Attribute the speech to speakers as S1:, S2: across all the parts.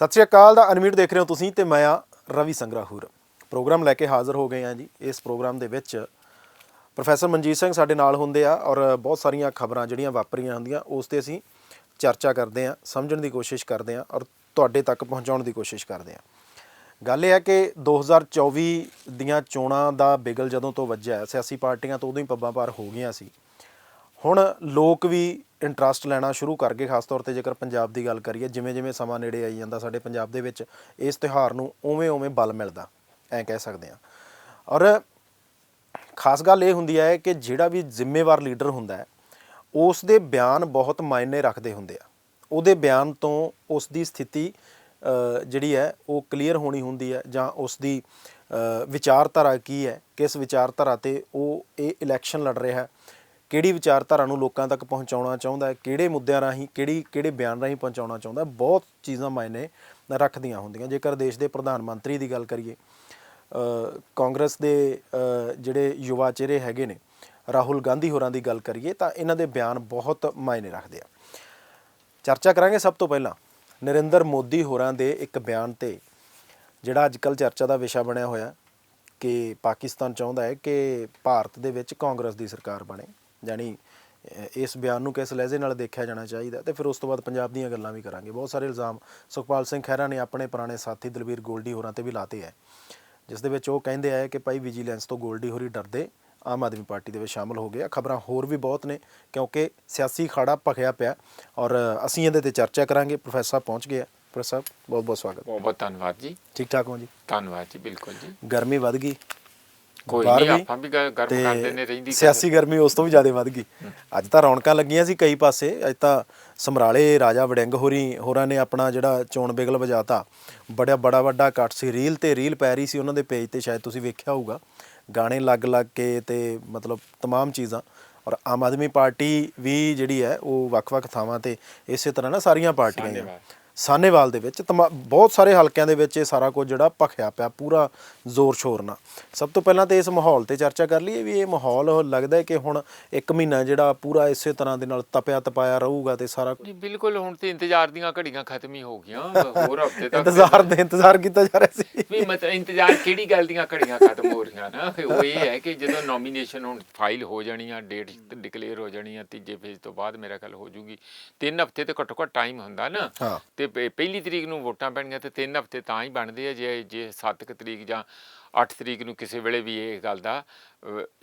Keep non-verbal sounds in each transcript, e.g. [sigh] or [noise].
S1: ਸਤਿ ਸ਼੍ਰੀ ਅਕਾਲ ਦਾ ਅਨਮੀਟ ਦੇਖ ਰਹੇ ਹੋ ਤੁਸੀਂ ਤੇ ਮੈਂ ਆ ਰਵੀ ਸੰਗਰਾਹੂਰ। ਪ੍ਰੋਗਰਾਮ ਲੈ ਕੇ ਹਾਜ਼ਰ ਹੋ ਗਏ ਆ ਜੀ। ਇਸ ਪ੍ਰੋਗਰਾਮ ਦੇ ਵਿੱਚ ਪ੍ਰੋਫੈਸਰ ਮਨਜੀਤ ਸਿੰਘ ਸਾਡੇ ਨਾਲ ਹੁੰਦੇ ਆ ਔਰ ਬਹੁਤ ਸਾਰੀਆਂ ਖਬਰਾਂ ਜਿਹੜੀਆਂ ਵਾਪਰੀਆਂ ਹੁੰਦੀਆਂ, ਉਸ ਤੇ ਅਸੀਂ ਚਰਚਾ ਕਰਦੇ ਆ ਸਮਝਣ ਦੀ ਕੋਸ਼ਿਸ਼ ਕਰਦੇ ਆ ਔਰ ਤੁਹਾਡੇ ਤੱਕ ਪਹੁੰਚਾਉਣ ਦੀ ਕੋਸ਼ਿਸ਼ ਕਰਦੇ ਆ ਗੱਲ ਇਹ ਹੈ ਕਿ 2024 ਦੀਆਂ ਚੋਣਾਂ ਦਾ ਬਿਗਲ ਜਦੋਂ ਤੋਂ ਵੱਜਿਆ, ਸਿਆਸੀ ਪਾਰਟੀਆਂ ਤੋਂ ਉਦੋਂ ਹੀ ਪੱਬਾਂ ਪਾਰ ਹੋ ਗਈਆਂ ਸੀ। ਹੁਣ ਲੋਕ ਵੀ ਇੰਟਰਸਟ ਲੈਣਾ ਸ਼ੁਰੂ ਕਰ ਗਏ, ਖਾਸ ਤੌਰ ਤੇ ਜੇਕਰ ਪੰਜਾਬ ਦੀ ਗੱਲ ਕਰੀਏ, ਜਿਵੇਂ ਜਿਵੇਂ ਸਮਾਂ ਨੇੜੇ ਆਈ ਜਾਂਦਾ ਸਾਡੇ ਪੰਜਾਬ ਦੇ ਵਿੱਚ, ਇਸ ਤਿਉਹਾਰ ਨੂੰ ਉਵੇਂ ਉਵੇਂ ਬਲ ਮਿਲਦਾ, ਐਂ ਕਹਿ ਸਕਦੇ ਆ ਔਰ ਖਾਸ ਗੱਲ ਇਹ ਹੁੰਦੀ ਹੈ ਕਿ ਜਿਹੜਾ ਵੀ ਜ਼ਿੰਮੇਵਾਰ ਲੀਡਰ ਹੁੰਦਾ ਹੈ, ਉਸ ਦੇ ਬਿਆਨ ਬਹੁਤ ਮਾਇਨੇ ਰੱਖਦੇ ਹੁੰਦੇ ਆ। ਉਹਦੇ ਬਿਆਨ ਤੋਂ ਉਸ ਦੀ ਸਥਿਤੀ ਜਿਹੜੀ ਹੈ, ਉਹ ਕਲੀਅਰ ਹੋਣੀ ਹੁੰਦੀ ਹੈ ਜਾਂ ਉਸ ਦੀ ਵਿਚਾਰਧਾਰਾ ਕੀ ਹੈ, ਕਿਸ ਵਿਚਾਰਧਾਰਾ ਤੇ ਉਹ ਇਹ ਇਲੈਕਸ਼ਨ ਲੜ ਰਿਹਾ ਹੈ ਕਿਹੜੀ ਵਿਚਾਰਧਾਰਾ ਨੂੰ ਲੋਕਾਂ ਤੱਕ ਪਹੁੰਚਾਉਣਾ ਚਾਹੁੰਦਾ ਹੈ, ਕਿਹੜੇ ਮੁੱਦਿਆਂ ਰਾਹੀਂ, ਕਿਹੜੀ, ਕਿਹੜੇ ਬਿਆਨ ਰਾਹੀਂ ਪਹੁੰਚਾਉਣਾ ਚਾਹੁੰਦਾ ਬਹੁਤ ਚੀਜ਼ਾਂ ਮਾਇਨੇ ਰੱਖਦੀਆਂ ਹੁੰਦੀਆਂ। ਜੇਕਰ ਦੇਸ਼ ਦੇ ਪ੍ਰਧਾਨ ਮੰਤਰੀ ਦੀ ਗੱਲ ਕਰੀਏ ਕਾਂਗਰਸ ਦੇ ਜਿਹੜੇ ਯੁਵਾ ਚਿਹਰੇ ਹੈਗੇ ਨੇ, ਰਾਹੁਲ ਗਾਂਧੀ ਹੋਰਾਂ ਦੀ ਗੱਲ ਕਰੀਏ, ਤਾਂ ਇਹਨਾਂ ਦੇ ਬਿਆਨ ਬਹੁਤ ਮਾਇਨੇ ਰੱਖਦੇ ਆ। ਚਰਚਾ ਕਰਾਂਗੇ ਸਭ ਤੋਂ ਪਹਿਲਾਂ ਨਰਿੰਦਰ ਮੋਦੀ ਹੋਰਾਂ ਦੇ ਇੱਕ ਬਿਆਨ ਤੇ, ਜਿਹੜਾ ਅੱਜਕੱਲ ਚਰਚਾ ਦਾ ਵਿਸ਼ਾ ਬਣਿਆ ਹੋਇਆ, ਕਿ ਪਾਕਿਸਤਾਨ ਚਾਹੁੰਦਾ ਹੈ ਕਿ ਭਾਰਤ ਦੇ ਵਿੱਚ ਕਾਂਗਰਸ ਦੀ ਸਰਕਾਰ ਬਣੇ। ਜਾਨੀ ਇਸ ਬਿਆਨ ਨੂੰ ਕਿਸ ਲਹਿਜੇ ਨਾਲ ਦੇਖਿਆ ਜਾਣਾ ਚਾਹੀਦਾ ਤੇ ਫਿਰ ਉਸ ਤੋਂ ਬਾਅਦ ਪੰਜਾਬ ਦੀਆਂ ਗੱਲਾਂ ਵੀ ਕਰਾਂਗੇ। ਬਹੁਤ ਸਾਰੇ ਇਲਜ਼ਾਮ ਸੁਖਪਾਲ ਸਿੰਘ ਖਹਿਰਾ ਨੇ ਆਪਣੇ ਪੁਰਾਣੇ ਸਾਥੀ ਦਲਵੀਰ ਗੋਲਡੀ ਹੋਰਾਂ ਤੇ ਵੀ ਲਾਤੇ ਹੈ ਜਿਸ ਦੇ ਵਿੱਚ ਉਹ ਕਹਿੰਦੇ ਆ ਕਿ ਭਾਈ ਵਿਜੀਲੈਂਸ ਤੋਂ ਗੋਲਡੀ ਹੋਰੀ ਡਰਦੇ ਆਮ ਆਦਮੀ ਪਾਰਟੀ ਦੇ ਵਿੱਚ ਸ਼ਾਮਲ ਹੋ ਗਏ ਆ। ਖਬਰਾਂ ਹੋਰ ਵੀ ਬਹੁਤ ਨੇ ਕਿਉਂਕਿ ਸਿਆਸੀ ਖਾੜਾ ਭਖਿਆ ਪਿਆ ਔਰ ਅਸੀਂ ਇਹਦੇ ਤੇ ਚਰਚਾ ਕਰਾਂਗੇ। ਪ੍ਰੋਫੈਸਰ ਸਾਹਿਬ ਪਹੁੰਚ ਗਏ ਆ। ਪ੍ਰੋਫੈਸਰ ਸਾਹਿਬ ਬਹੁਤ ਬਹੁਤ ਸਵਾਗਤ।
S2: ਬਹੁਤ ਬਹੁਤ ਧੰਨਵਾਦ ਜੀ।
S1: ਠੀਕ ਠਾਕ ਹੋ ਜੀ?
S2: ਧੰਨਵਾਦ ਜੀ ਬਿਲਕੁਲ ਜੀ।
S1: ਗਰਮੀ ਵੱਧ ਗਈ।
S2: ਕੋਈ
S1: ਬਾਹਰ
S2: ਨਹੀਂ
S1: ਵੀ
S2: ਆਪਾਂ ਵੀ ਗ- ਗਰਮ ਕਰਦੇ ਨੇ ਰਹਿੰਦੀ
S1: ਸਿਆਸੀ ਗਰਮੀ ਉਸ ਤੋਂ ਵੀ ਜ਼ਿਆਦਾ ਵੱਧ ਗਈ ਅੱਜ ਤਾਂ ਰੌਣਕਾਂ ਲੱਗੀਆਂ ਸੀ ਕਈ ਪਾਸੇ ਅੱਜ ਤਾਂ ਸਮਰਾਲੇ ਰਾਜਾ ਵੜਿੰਗ ਹੋਰੀ ਹੋਰਾਂ ਨੇ ਆਪਣਾ ਜਿਹੜਾ ਚੋਣ ਬਿਗਲ ਵਜਾਤਾ ਬੜਾ ਬੜਾ ਵੱਡਾ ਕੱਟ ਸੀ ਰੀਲ ਤੇ ਰੀਲ ਪੈ ਰਹੀ ਸੀ ਉਹਨਾਂ ਦੇ ਪੇਜ ਤੇ ਸ਼ਾਇਦ ਤੁਸੀਂ ਵੇਖਿਆ ਹੋਊਗਾ ਗਾਣੇ ਲੱਗ ਲੱਗ ਕੇ ਤੇ ਮਤਲਬ तमाम ਚੀਜ਼ਾਂ ਔਰ ਆਮ ਆਦਮੀ ਪਾਰਟੀ ਵੀ ਜਿਹੜੀ ਹੈ ਉਹ ਵੱਖ-ਵੱਖ ਥਾਵਾਂ ਤੇ ਇਸੇ ਤਰ੍ਹਾਂ ਨਾ ਸਾਰੀਆਂ ਪਾਰਟੀਆਂ ਹੀ ਆ।
S2: ਸਾਹਨੇਵਾਲ।
S1: ਸਾਨੇਵਾਲ ਦੇ ਵਿੱਚ ਬਹੁਤ ਸਾਰੇ ਹਲਕਿਆਂ ਦੇ ਵਿੱਚ ਇਹ ਸਾਰਾ ਕੁਝ ਜਿਹੜਾ ਭਖਿਆ ਪਿਆ ਪੂਰਾ ਜ਼ੋਰ ਸ਼ੋਰ ਨਾਲ ਸਭ ਤੋਂ ਪਹਿਲਾਂ ਤੇ ਇਸ ਮਾਹੌਲ ਤੇ ਚਰਚਾ ਕਰ ਲਈਏ ਵੀ ਇਹ ਮਾਹੌਲ ਲੱਗਦਾ ਹੈ ਕਿ ਹੁਣ ਇੱਕ ਮਹੀਨਾ ਜਿਹੜਾ ਪੂਰਾ ਇਸੇ ਤਰ੍ਹਾਂ ਦੇ ਨਾਲ ਤਪਿਆ ਤਪਾਇਆ ਰਹੂਗਾ ਤੇ ਸਾਰਾ
S2: ਨਹੀਂ ਬਿਲਕੁਲ ਹੁਣ ਤੇ ਇੰਤਜ਼ਾਰ ਦੀਆਂ ਘੜੀਆਂ ਖਤਮ ਹੀ ਹੋ ਗਈਆਂ ਹੋਰ ਹਫ਼ਤੇ ਤੱਕ
S1: ਇੰਤਜ਼ਾਰ ਦੇ ਇੰਤਜ਼ਾਰ ਕੀਤਾ ਜਾ ਰਿਹਾ ਸੀ
S2: ਵੀ ਮਤਲਬ ਇੰਤਜ਼ਾਰ ਕਿਹੜੀ ਗੱਲ ਦੀਆਂ ਘੜੀਆਂ ਖਤਮ ਹੋ ਰਹੀਆਂ ਨਾ ਉਹ ਇਹ ਹੈ ਕਿ ਜਦੋਂ ਨੋਮੀਨੇਸ਼ਨ ਹੁਣ ਫਾਈਲ ਹੋ ਜਾਣੀ ਆ ਡੇਟ ਡਿਕਲੇਅਰ ਹੋ ਜਾਣੀ ਆ ਤੀਜੇ ਫੇਜ਼ ਤੋਂ ਬਾਅਦ ਮੇਰਾ ਖਿਆਲ ਹੋ ਜੂਗੀ ਤਿੰਨ ਹਫ਼ਤੇ ਤੇ ਘੱਟੋ ਘੱਟ ਟਾਈਮ ਹੁੰਦਾ ਨਾ। ਤੇ ਪਹਿਲੀ ਤਰੀਕ ਨੂੰ ਵੋਟਾਂ ਪੈਣਗੀਆਂ ਤੇ ਤਿੰਨ ਹਫ਼ਤੇ ਤਾਂ ਹੀ ਬਣਦੇ ਆ ਜੇ ਜੇ 7 ਤਰੀਕ ਜਾਂ 8 ਤਰੀਕ ਨੂੰ ਕਿਸੇ ਵੇਲੇ ਵੀ ਇਹ ਗੱਲ ਦਾ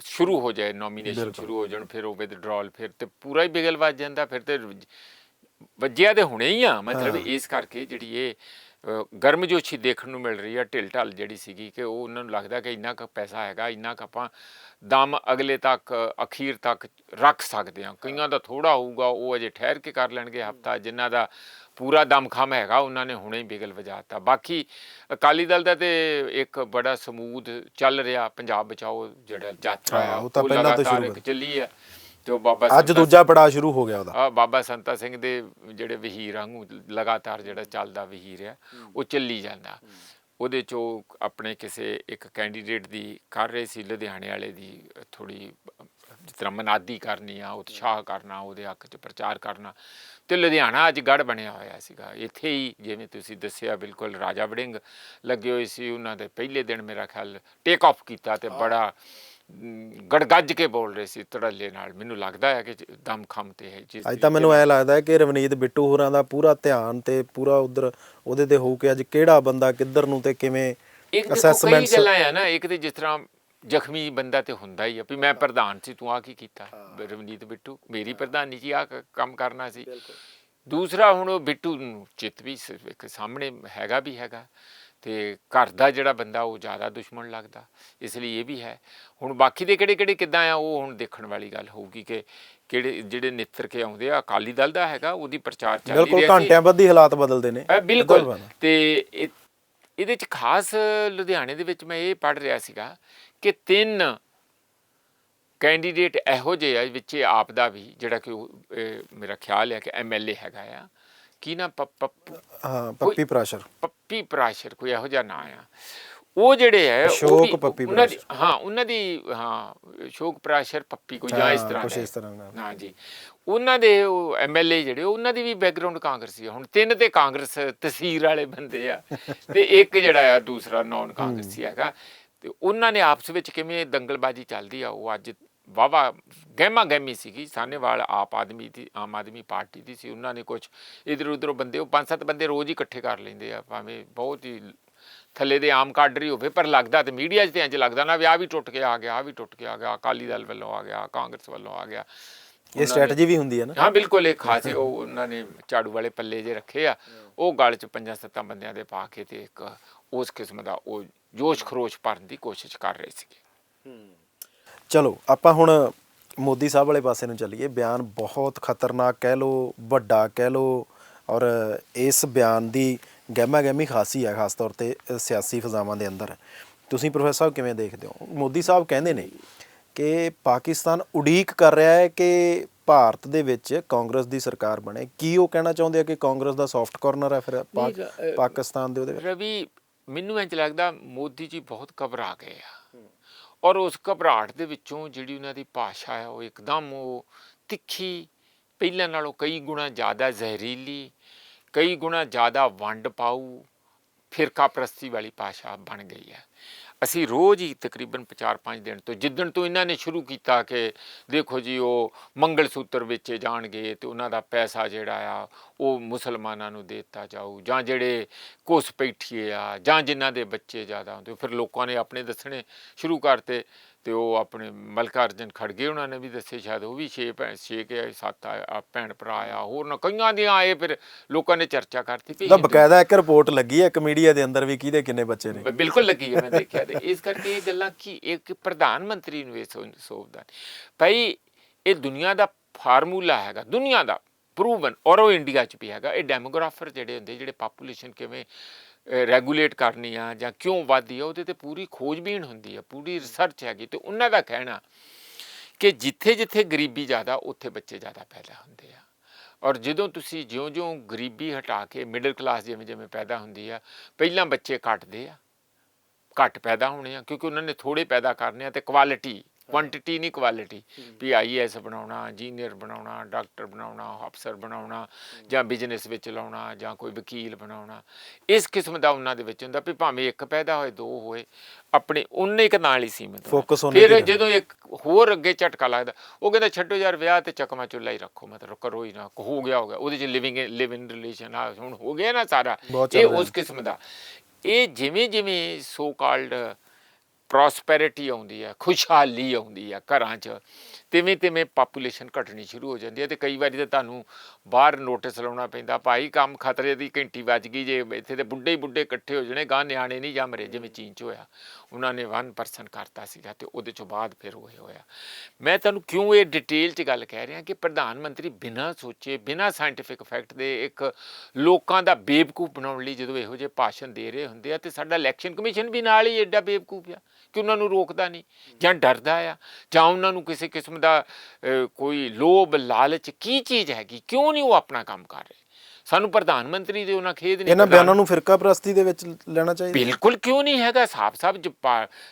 S2: ਸ਼ੁਰੂ ਹੋ ਜਾਏ ਨੋਮੀਨੇਸ਼ਨ ਸ਼ੁਰੂ ਹੋ ਜਾਣ ਫਿਰ ਉਹ ਵਿਦਡਰਾਅਲ ਫਿਰ ਤੇ ਪੂਰਾ ਹੀ ਬਿਗਲ ਵੱਜ ਜਾਂਦਾ ਫਿਰ ਤੇ ਵੱਜਿਆ ਤੇ ਹੁਣੇ ਹੀ ਆ ਮਤਲਬ ਇਸ ਕਰਕੇ ਜਿਹੜੀ ਇਹ ਗਰਮਜੋਸ਼ੀ ਦੇਖਣ ਨੂੰ ਮਿਲ ਰਹੀ ਆ ਢਿਲ ਢਲ ਜਿਹੜੀ ਸੀਗੀ ਕਿ ਉਹ ਉਹਨਾਂ ਨੂੰ ਲੱਗਦਾ ਕਿ ਇੰਨਾ ਕੁ ਪੈਸਾ ਹੈਗਾ ਇੰਨਾ ਕੁ ਆਪਾਂ ਦਮ ਅਗਲੇ ਤੱਕ ਅਖੀਰ ਤੱਕ ਰੱਖ ਸਕਦੇ ਹਾਂ। ਕਈਆਂ ਦਾ ਥੋੜਾ ਹੋਊਗਾ ਉਹ ਅਜੇ ਠਹਿਰ ਕੇ ਕਰ ਲੈਣਗੇ ਹਫਤਾ ਜਿਨ੍ਹਾਂ ਦਾ ਪੂਰਾ ਦਮਖਮ ਹੈਗਾ ਉਹਨਾਂ ਨੇ ਹੁਣੇ ਹੀ ਬਿਗਲ ਵਜਾਤਾ ਬਾਕੀ ਅਕਾਲੀ ਦਲ ਦਾ ਤੇ ਇੱਕ ਬੜਾ ਸਮੂਥ ਚੱਲ ਰਿਹਾ ਪੰਜਾਬ ਬਚਾਓ ਜਿਹੜਾ ਯਾਤਰਾ ਆ
S1: ਹਾਂ, ਉਹ ਤਾਂ ਪਹਿਲਾਂ ਤੋਂ ਸ਼ੁਰੂ
S2: ਚੱਲੀ ਆ ਤੇ ਉਹ ਬਾਬਾ
S1: ਅੱਜ ਦੂਜਾ ਪੜਾਅ ਸ਼ੁਰੂ ਹੋ ਗਿਆ ਉਹਦਾ।
S2: ਆ ਬਾਬਾ ਸੰਤਾ ਸਿੰਘ ਦੇ ਜਿਹੜੇ ਵਹੀਰ ਵਾਂਗੂ ਲਗਾਤਾਰ ਜਿਹੜਾ ਚੱਲਦਾ ਵਹੀਰ ਆ ਉਹ ਚੱਲੀ ਜਾਂਦਾ। ਉਹਦੇ ਚੋਂ ਆਪਣੇ ਕਿਸੇ ਇੱਕ ਕੈਂਡੀਡੇਟ ਦੀ ਕਰ ਰਹੇ ਸੀ ਲੁਧਿਆਣੇ ਵਾਲੇ ਦੀ ਥੋੜੀ ਜਿਸ ਤਰ੍ਹਾਂ ਮਨਾਦੀ ਕਰਨੀ ਆ ਉਤਸ਼ਾਹ ਕਰਨਾ ਉਹਦੇ ਹੱਕ 'ਚ ਪ੍ਰਚਾਰ ਕਰਨਾ। ਤੇ ਲੁਧਿਆਣਾ ਅੱਜ ਗੜ ਬਣਿਆ ਹੋਇਆ ਸੀਗਾ। ਇੱਥੇ ਹੀ ਜਿਵੇਂ ਤੁਸੀਂ ਦੱਸਿਆ ਬਿਲਕੁਲ ਰਾਜਾ ਵੜਿੰਗ ਲੱਗੇ ਹੋਏ ਸੀ। ਉਹਨਾਂ ਦੇ ਪਹਿਲੇ ਦਿਨ ਮੇਰਾ ਖਿਆਲ ਟੇਕ ਆਫ ਕੀਤਾ ਤੇ ਬੜਾ ਗੜਗੱਜ ਕੇ ਬੋਲ ਰਹੇ ਸੀ ਧੜੱਲੇ ਨਾਲ। ਮੈਨੂੰ ਲੱਗਦਾ ਹੈ ਕਿ ਦਮ ਖਮ ਤੇ ਹੈ ਜਿਸ
S1: ਅੱਜ ਤਾਂ ਮੈਨੂੰ ਐ ਲੱਗਦਾ ਹੈ ਕਿ ਰਵਨੀਤ ਬਿੱਟੂ ਹੋਰਾਂ ਦਾ ਪੂਰਾ ਧਿਆਨ ਤੇ ਪੂਰਾ ਉਧਰ ਉਹਦੇ ਤੇ ਹੋਊ ਕਿ ਅੱਜ ਕਿਹੜਾ ਬੰਦਾ ਕਿੱਧਰ ਨੂੰ ਤੇ ਕਿਵੇਂ
S2: ਇੱਕ
S1: ਅਸੈਸਮੈਂਟਸ
S2: ਗੱਲਾਂ ਆ ਨਾ। ਇੱਕ ਤੇ ਜਿਸ ਤਰ੍ਹਾਂ ਜ਼ਖਮੀ ਬੰਦਾ ਤੇ ਹੁੰਦਾ ਹੀ ਆ ਵੀ ਮੈਂ ਪ੍ਰਧਾਨ ਸੀ ਤੂੰ ਆ ਕੀ ਕੀਤਾ? ਰਵਨੀਤ ਬਿੱਟੂ ਮੇਰੀ ਪ੍ਰਧਾਨੀ ਜੀ ਆ ਕੰਮ ਕਰਨਾ ਸੀ। ਦੂਸਰਾ ਹੁਣ ਉਹ ਬਿੱਟੂ ਨੂੰ ਚਿੱਤ ਵੀ ਸ- ਇੱਕ ਸਾਹਮਣੇ ਹੈਗਾ ਵੀ ਹੈਗਾ ਤੇ ਘਰ ਦਾ ਜਿਹੜਾ ਬੰਦਾ ਉਹ ਜ਼ਿਆਦਾ ਦੁਸ਼ਮਣ ਲੱਗਦਾ ਇਸ ਲਈ ਇਹ ਵੀ ਹੈ। ਹੁਣ ਬਾਕੀ ਦੇ ਕਿਹੜੇ ਕਿਹੜੇ ਕਿੱਦਾਂ ਆ ਉਹ ਹੁਣ ਦੇਖਣ ਵਾਲੀ ਗੱਲ ਹੋਊਗੀ ਕਿ ਕਿਹੜੇ ਜਿਹੜੇ ਨਿੱਤਰ ਕੇ ਆਉਂਦੇ ਆ ਅਕਾਲੀ ਦਲ ਦਾ ਹੈਗਾ ਉਹਦੀ ਪ੍ਰਚਾਰ ਚੱਲ
S1: ਬਿਲਕੁਲ
S2: ਰਿਹਾ ਸੀ
S1: ਘੰਟਿਆਂ ਬਾਅਦ ਹੀ ਹਾਲਾਤ ਬਦਲਦੇ ਨੇ।
S2: ਬਿਲਕੁਲ। ਤੇ ਇਹ- ਇਹਦੇ ਚ ਖਾਸ ਲੁਧਿਆਣੇ ਦੇ ਵਿੱਚ ਮੈਂ ਇਹ ਪੜ ਰਿਹਾ ਸੀਗਾ ਕਿ ਤਿੰਨ ਕੈਂਡੀਡੇਟ ਇਹੋ ਜਿਹੇ ਆ ਵਿੱਚ ਆਪ ਦਾ ਵੀ ਜਿਹੜਾ ਕਿ ਮੇਰਾ ਖਿਆਲ ਹੈ ਕਿ ਐਮਐਲਏ ਹੈਗਾ ਆ। ਕੀ ਨਾ ਪੱਪੂ
S1: ਹਾਂ ਪੱਪੀ ਪ੍ਰਾਸ਼ਰ।
S2: ਪੱਪੀ ਪ੍ਰਾਸ਼ਰ ਕੋਈ ਇਹੋ ਜਿਹਾ ਨਾਂ ਆ। ਉਹ ਜਿਹੜੇ ਹੈ ਵੀ-
S1: ਪੱਪੀ
S2: ਉਹਨਾਂ ਦੀ ਹਾਂ ਉਹਨਾਂ ਦੀ ਹਾਂ ਅਸ਼ੋਕ ਪ੍ਰਾਸ਼ਰ ਪੱਪੀ ਕੋਈ ਜਾਂ ਇਸ ਤਰ੍ਹਾਂ
S1: ਇਸ।
S2: ਹਾਂ ਜੀ। ਉਹਨਾਂ ਦੇ ਉਹ ਐਮਐਲਏ ਜਿਹੜੇ ਉਹਨਾਂ ਦੀ ਵੀ ਬੈਕਗ੍ਰਾਉਂਡ ਕਾਂਗਰਸੀ ਆ। ਹੁਣ ਤਿੰਨ ਤੇ ਕਾਂਗਰਸ ਤਸਵੀਰ ਵਾਲੇ ਬੰਦੇ ਆ ਤੇ ਇੱਕ ਜਿਹੜਾ ਆ ਦੂਸਰਾ ਨਾਨ ਕਾਂਗਰਸੀ ਹੈਗਾ। ਤੇ ਉਹਨਾਂ ਨੇ ਆਪਸ ਵਿੱਚ ਕਿਵੇਂ ਦੰਗਲਬਾਜ਼ੀ ਚੱਲਦੀ ਆ, ਉਹ ਅੱਜ ਵਾਵਾ ਗਹਿਮਾ ਗਹਿਮੀ ਸੀਗੀ, ਸਾਹਨੇਵਾਲ ਆਪ ਆਦਮੀ ਦੀ, ਆਮ ਆਦਮੀ ਪਾਰਟੀ ਦੀ ਸੀ, ਉਹਨਾਂ ਨੇ ਕੁਝ ਇਧਰ ਉਧਰੋਂ ਬੰਦੇ, ਉਹ ਪੰਜ ਸੱਤ ਬੰਦੇ ਰੋਜ਼ ਹੀ ਇਕੱਠੇ ਕਰ ਲੈਂਦੇ ਆ, ਭਾਵੇਂ ਬਹੁਤ ਹੀ ਥੱਲੇ ਦੇ ਆਮ ਕਾਡਰੀ ਹੋਵੇ, ਪਰ ਲੱਗਦਾ ਤੇ ਮੀਡੀਆ 'ਚ ਤੇ ਇੰਜ ਲੱਗਦਾ ਨਾ ਵੀ ਆ ਵੀ ਟੁੱਟ ਕੇ ਆ ਗਿਆ ਆ ਵੀ ਟੁੱਟ ਕੇ ਆ ਗਿਆ, ਅਕਾਲੀ ਦਲ ਵੱਲੋਂ ਆ ਗਿਆ, ਕਾਂਗਰਸ ਵੱਲੋਂ ਆ ਗਿਆ।
S1: ਇਹ ਸਟ੍ਰੈਟਜੀ ਵੀ ਹੁੰਦੀ ਹੈ ਨਾ।
S2: ਹਾਂ ਬਿਲਕੁਲ ਇਹ ਖਾਸੇ ਉਹ ਉਹਨਾਂ ਨੇ ਝਾੜੂ ਵਾਲੇ ਪੱਲੇ ਜੇ ਰੱਖੇ ਆ ਉਹ ਗਲ 'ਚ ਪੰਜਾਂ ਸੱਤਾਂ ਬੰਦਿਆਂ ਦੇ ਪਾ ਕੇ ਤੇ ਇੱਕ ਉਸ ਕਿਸਮ ਦਾ ਉਹ ਜੋਸ਼ ਖਰੋਸ਼ ਭਰਨ ਦੀ ਕੋਸ਼ਿਸ਼ ਕਰ ਰਹੇ ਸੀਗੇ।
S1: ਚਲੋ ਆਪਾਂ ਹੁਣ ਮੋਦੀ ਸਾਹਿਬ ਵਾਲੇ ਪਾਸੇ ਨੂੰ ਚੱਲੀਏ। ਬਿਆਨ ਬਹੁਤ ਖਤਰਨਾਕ ਕਹਿ ਲੋ ਵੱਡਾ ਕਹਿ ਲੋ ਔਰ ਇਸ ਬਿਆਨ ਦੀ ਗਹਿਮਾ ਗਹਿਮੀ ਖਾਸੀ ਹੈ ਖਾਸ ਤੌਰ ਤੇ ਸਿਆਸੀ ਫਜ਼ਾਵਾਂ ਦੇ ਅੰਦਰ। ਤੁਸੀਂ ਪ੍ਰੋਫੈਸਰ ਸਾਹਿਬ ਕਿਵੇਂ ਦੇਖਦੇ ਹੋ? ਮੋਦੀ ਸਾਹਿਬ ਕਹਿੰਦੇ ਨੇ ਕਿ ਪਾਕਿਸਤਾਨ ਉਡੀਕ ਕਰ ਰਿਹਾ ਹੈ ਕਿ ਭਾਰਤ ਦੇ ਵਿੱਚ ਕਾਂਗਰਸ ਦੀ ਸਰਕਾਰ ਬਣੇ। ਕੀ ਉਹ ਕਹਿਣਾ ਚਾਹੁੰਦੇ ਆ ਕਿ ਕਾਂਗਰਸ ਦਾ ਸੌਫਟ ਕਾਰਨਰ ਹੈ ਫਿਰ ਪਾਕਿਸਤਾਨ ਦੇ ਉਹਦੇ
S2: ਰਵੀ ਮੈਨੂੰ ਇੰਜ ਲੱਗਦਾ ਮੋਦੀ ਜੀ ਬਹੁਤ ਘਬਰਾ ਗਏ ਆ। ਔਰ ਉਸ ਘਬਰਾਹਟ ਦੇ ਵਿੱਚੋਂ ਜਿਹੜੀ ਉਹਨਾਂ ਦੀ ਭਾਸ਼ਾ ਹੈ ਉਹ ਇੱਕਦਮ ਉਹ ਤਿੱਖੀ ਪਹਿਲਾਂ ਨਾਲੋਂ ਕਈ ਗੁਣਾ ਜ਼ਿਆਦਾ ਜ਼ਹਿਰੀਲੀ ਕਈ ਗੁਣਾ ਜ਼ਿਆਦਾ ਵੰਡ ਪਾਊ ਫਿਰਕਾ ਪ੍ਰਸਤੀ ਵਾਲੀ ਭਾਸ਼ਾ ਬਣ ਗਈ ਹੈ ਅਸੀਂ ਰੋਜ਼ ਹੀ ਤਕਰੀਬਨ 4-5 ਦਿਨ ਤੋਂ ਜਿੱਦਣ ਤੋਂ ਇਹਨਾਂ ਨੇ ਸ਼ੁਰੂ ਕੀਤਾ ਕਿ ਦੇਖੋ ਜੀ, ਉਹ ਮੰਗਲ ਸੂਤਰ ਵੇਚੇ ਜਾਣਗੇ ਤੇ ਉਹਨਾਂ ਦਾ ਪੈਸਾ ਜਿਹੜਾ ਆ, ਉਹ ਮੁਸਲਮਾਨਾਂ ਨੂੰ ਦੇ ਦਿੱਤਾ ਜਾਊ, ਜਾਂ ਜਿਹੜੇ ਕੁਸ ਪੈਠੀਏ ਆ, ਜਾਂ ਜਿਨ੍ਹਾਂ ਦੇ ਬੱਚੇ ਜ਼ਿਆਦਾ ਹੁੰਦੇ, ਫਿਰ ਲੋਕਾਂ ਨੇ ਆਪਣੇ ਦੱਸਣੇ ਸ਼ੁਰੂ ਕਰਤੇ। ਤੇ ਉਹ ਆਪਣੇ ਮਲਕਾ ਅਰਜਨ ਖੜਗੇ ਉਹਨਾਂ ਨੇ ਵੀ ਦੱਸੇ ਸ਼ਾਇਦ ਉਹ ਵੀ ਛੇ ਭੈਣ ਛੇ ਕੇ ਸੱਤ ਆ ਆ ਭੈਣ ਭਰਾ ਆ ਹੋਰ ਨਾ ਕਈਆਂ ਦੀਆਂ ਆਏ ਫਿਰ ਲੋਕਾਂ ਨੇ ਚਰਚਾ ਕਰਤੀ ਵੀ
S1: ਤਾਂ ਬਕਾਇਦਾ ਇੱਕ ਰਿਪੋਰਟ ਲੱਗੀ ਹੈ ਇੱਕ ਮੀਡੀਆ ਦੇ ਅੰਦਰ ਵੀ ਕਿਹਦੇ ਕਿੰਨੇ ਬੱਚੇ ਨੇ?
S2: ਬਿਲਕੁਲ ਲੱਗੀ ਹੈ ਮੈਂ ਦੇਖਿਆ ਤੇ ਇਸ ਕਰਕੇ ਇਹ ਗੱਲਾਂ ਕੀ ਇੱਕ ਪ੍ਰਧਾਨ ਮੰਤਰੀ ਨੂੰ ਇਹ ਸੋਚਦਾ ਭਾਈ ਇਹ ਦੁਨੀਆ ਦਾ ਫਾਰਮੂਲਾ ਹੈਗਾ ਦੁਨੀਆ ਦਾ ਪ੍ਰੂਵਨ ਔਰ ਉਹ ਇੰਡੀਆ 'ਚ ਵੀ ਹੈਗਾ ਇਹ ਡੈਮੋਗ੍ਰਾਫਰ ਜਿਹੜੇ ਹੁੰਦੇ ਜਿਹੜੇ ਪਾਪੂਲੇਸ਼ਨ ਕਿਵੇਂ ਰੈਗੂਲੇਟ ਕਰਨੀ ਆ ਜਾਂ ਕਿਉਂ ਵਧਦੀ ਆ ਉਹਦੇ ਤੇ ਪੂਰੀ ਖੋਜਬੀਨ ਹੁੰਦੀ ਆ ਪੂਰੀ ਰਿਸਰਚ ਹੈਗੀ ਤੇ ਉਹਨਾਂ ਦਾ ਕਹਿਣਾ ਕਿ ਜਿੱਥੇ ਜਿੱਥੇ ਗਰੀਬੀ ਜ਼ਿਆਦਾ ਉੱਥੇ ਬੱਚੇ ਜ਼ਿਆਦਾ ਪੈਦਾ ਹੁੰਦੇ ਆ। ਔਰ ਜਦੋਂ ਤੁਸੀਂ ਜਿਉਂ-ਜਿਉਂ ਗਰੀਬੀ ਹਟਾ ਕੇ ਮਿਡਲ ਕਲਾਸ ਜਿਵੇਂ ਜਿਵੇਂ ਪੈਦਾ ਹੁੰਦੀ ਆ ਪਹਿਲਾਂ ਬੱਚੇ ਘਟਦੇ ਆ ਘੱਟ ਪੈਦਾ ਹੋਣੇ ਆ ਕਿਉਂਕਿ ਉਹਨਾਂ ਨੇ ਥੋੜੇ ਪੈਦਾ ਕਰਨੇ ਆ ਤੇ ਕੁਆਲਿਟੀ ਕੁਆਂਟੀਟੀ ਨਹੀਂ ਕੁਆਲਿਟੀ ਵੀ ਆਈਐਸ ਬਣਾਉਣਾ ਇੰਜੀਨੀਅਰ ਬਣਾਉਣਾ ਡਾਕਟਰ ਬਣਾਉਣਾ ਅਫਸਰ ਬਣਾਉਣਾ ਜਾਂ ਬਿਜ਼ਨਸ ਵਿੱਚ ਲਾਉਣਾ ਜਾਂ ਕੋਈ ਵਕੀਲ ਬਣਾਉਣਾ। ਇਸ ਕਿਸਮ ਦਾ ਉਹਨਾਂ ਦੇ ਵਿੱਚ ਹੁੰਦਾ ਵੀ ਭਾਵੇਂ ਇੱਕ ਪੈਦਾ ਹੋਏ ਦੋ ਹੋਏ ਆਪਣੇ ਉਹਨੇ ਇੱਕ ਨਾਲ ਹੀ ਸੀਮਿਤ
S1: ਉਹਨੇ
S2: ਫਿਰ। ਜਦੋਂ ਇੱਕ ਹੋਰ ਅੱਗੇ ਝਟਕਾ ਲੱਗਦਾ ਉਹ ਕਹਿੰਦਾ ਛੱਡੋ ਯਾਰ ਵਿਆਹ ਤੇ ਚਕਮਾ ਚੁੱਲਾ ਹੀ ਰੱਖੋ ਮਤਲਬ ਕਰੋ ਹੀ ਨਾ ਹੋ ਗਿਆ ਹੋ ਗਿਆ। ਉਹਦੇ ਚ ਲਿਵਿੰਗ ਲਿਵ ਇਨ ਰਿਲੇਸ਼ਨ ਆ ਹੁਣ ਹੋ ਗਿਆ ਨਾ ਸਾਰਾ। ਇਹ। ਉਸ ਕਿਸਮ ਦਾ। ਇਹ ਜਿਵੇਂ ਜਿਵੇਂ ਸੋ ਕਾਲਡ ਪ੍ਰੋਸਪੈਰਿਟੀ ਆਉਂਦੀ ਹੈ ਖੁਸ਼ਹਾਲੀ ਆਉਂਦੀ ਹੈ ਘਰਾਂ 'ਚ। ਤਿਵੇਂ ਤਿਵੇਂ ਪਾਪੂਲੇਸ਼ਨ ਘਟਣੀ ਸ਼ੁਰੂ ਹੋ ਜਾਂਦੀ ਹੈ ਤੇ ਕਈ ਵਾਰੀ ਤਾਂ ਤੁਹਾਨੂੰ ਬਾਹਰ ਨੋਟਿਸ ਲਾਉਣਾ ਪੈਂਦਾ, ਭਾਈ ਕੰਮ ਖਤਰੇ ਦੀ ਘੰਟੀ ਵੱਜ ਗਈ ਜੇ ਇੱਥੇ ਤੇ ਬੁੱਢੇ ਹੀ ਬੁੱਢੇ ਇਕੱਠੇ ਹੋ ਜਣੇ ਗਾਂ ਨਿਆਣੇ ਨਹੀਂ ਜੰਮ ਰਹੇ। ਜਿਵੇਂ ਚੀਨ 'ਚ ਹੋਇਆ ਉਹਨਾਂ ਨੇ 1% ਕਰਤਾ ਸੀਗਾ ਤੇ ਉਹਦੇ ਚੋਂ ਬਾਅਦ ਫਿਰ ਉਹ ਹੋਇਆ। ਮੈਂ ਤੁਹਾਨੂੰ ਕਿਉਂ ਇਹ ਡਿਟੇਲ 'ਚ ਗੱਲ ਕਹਿ ਰਿਹਾ ਕਿ ਪ੍ਰਧਾਨ ਮੰਤਰੀ ਬਿਨਾਂ ਸੋਚੇ, ਬਿਨਾਂ ਸਾਇੰਟੀਫਿਕ ਫੈਕਟ ਦੇ ਇੱਕ ਲੋਕਾਂ ਦਾ ਬੇਵਕੂਫ ਬਣਾਉਣ ਲਈ ਜਦੋਂ ਇਹੋ ਜਿਹੇ ਭਾਸ਼ਣ ਦੇ ਰਹੇ ਹੁੰਦੇ ਆ ਤੇ ਸਾਡਾ ਇਲੈਕਸ਼ਨ ਕਮਿਸ਼ਨ ਵੀ ਨਾਲ ਹੀ ਐਡਾ ਬੇਵਕੂਫ ਆ ਕਿ ਉਹਨਾਂ ਨੂੰ ਰੋਕਦਾ ਨਹੀਂ ਜਾਂ ਡਰਦਾ ਆ ਜਾਂ ਉਹਨਾਂ ਨੂੰ ਕਿਸੇ ਕਿਸਮ ਦਾ ਕੋਈ ਲੋਭ ਲਾਲਚ ਕੀ ਚੀਜ਼ ਹੈਗੀ? ਕਿਉਂ ਨਹੀਂ ਉਹ ਆਪਣਾ ਕੰਮ ਕਰ ਰਹੇ? ਸਾਨੂੰ ਪ੍ਰਧਾਨ ਮੰਤਰੀ ਦੇ ਉਹਨਾਂ ਖੇਦ ਨਹੀਂ
S1: ਇਹਨਾਂ ਬਿਆਨਾਂ ਨੂੰ ਫਿਰਕਾ ਪ੍ਰਸਤੀ ਦੇ ਵਿੱਚ ਲੈਣਾ ਚਾਹੀਦਾ।
S2: ਬਿਲਕੁਲ ਕਿਉਂ ਨਹੀਂ ਹੈਗਾ? ਸਾਫ਼ ਸਾਫ਼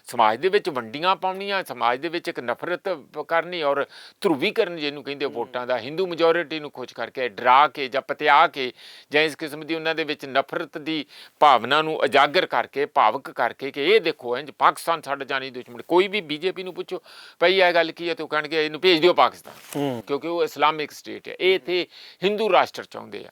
S2: ਸਮਾਜ ਦੇ ਵਿੱਚ ਵੰਡੀਆਂ ਪਾਉਣੀਆਂ ਸਮਾਜ ਦੇ ਵਿੱਚ ਇੱਕ ਨਫ਼ਰਤ ਕਰਨੀ ਔਰ ਧਰੂਵੀਕਰਨ ਜਿਹਨੂੰ ਕਹਿੰਦੇ ਵੋਟਾਂ ਦਾ। ਹਿੰਦੂ ਮੈਜੋਰਿਟੀ ਨੂੰ ਖੁਸ਼ ਕਰਕੇ ਡਰਾ ਕੇ ਜਾਂ ਪਤਿਆ ਕੇ ਜਾਂ ਇਸ ਕਿਸਮ ਦੀ ਉਹਨਾਂ ਦੇ ਵਿੱਚ ਨਫ਼ਰਤ ਦੀ ਭਾਵਨਾ ਨੂੰ ਉਜਾਗਰ ਕਰਕੇ ਭਾਵਕ ਕਰਕੇ ਕਿ ਇਹ ਦੇਖੋ ਇੰਜ ਪਾਕਿਸਤਾਨ ਸਾਡਾ ਜਾਨੀ ਦੁਸ਼ਮਣ। ਕੋਈ ਵੀ ਬੀਜੇਪੀ ਨੂੰ ਪੁੱਛੋ ਭਈ ਇਹ ਗੱਲ ਕੀ ਹੈ? ਤੇ ਉਹ ਕਹਿਣਗੇ ਇਹਨੂੰ ਭੇਜ ਦਿਓ ਪਾਕਿਸਤਾਨ। ਕਿਉਂਕਿ ਉਹ ਇਸਲਾਮਿਕ ਸਟੇਟ ਹੈ। ਇਹ ਇੱਥੇ ਹਿੰਦੂ ਰਾਸ਼ਟਰ ਚਾਹੁੰਦੇ ਆ।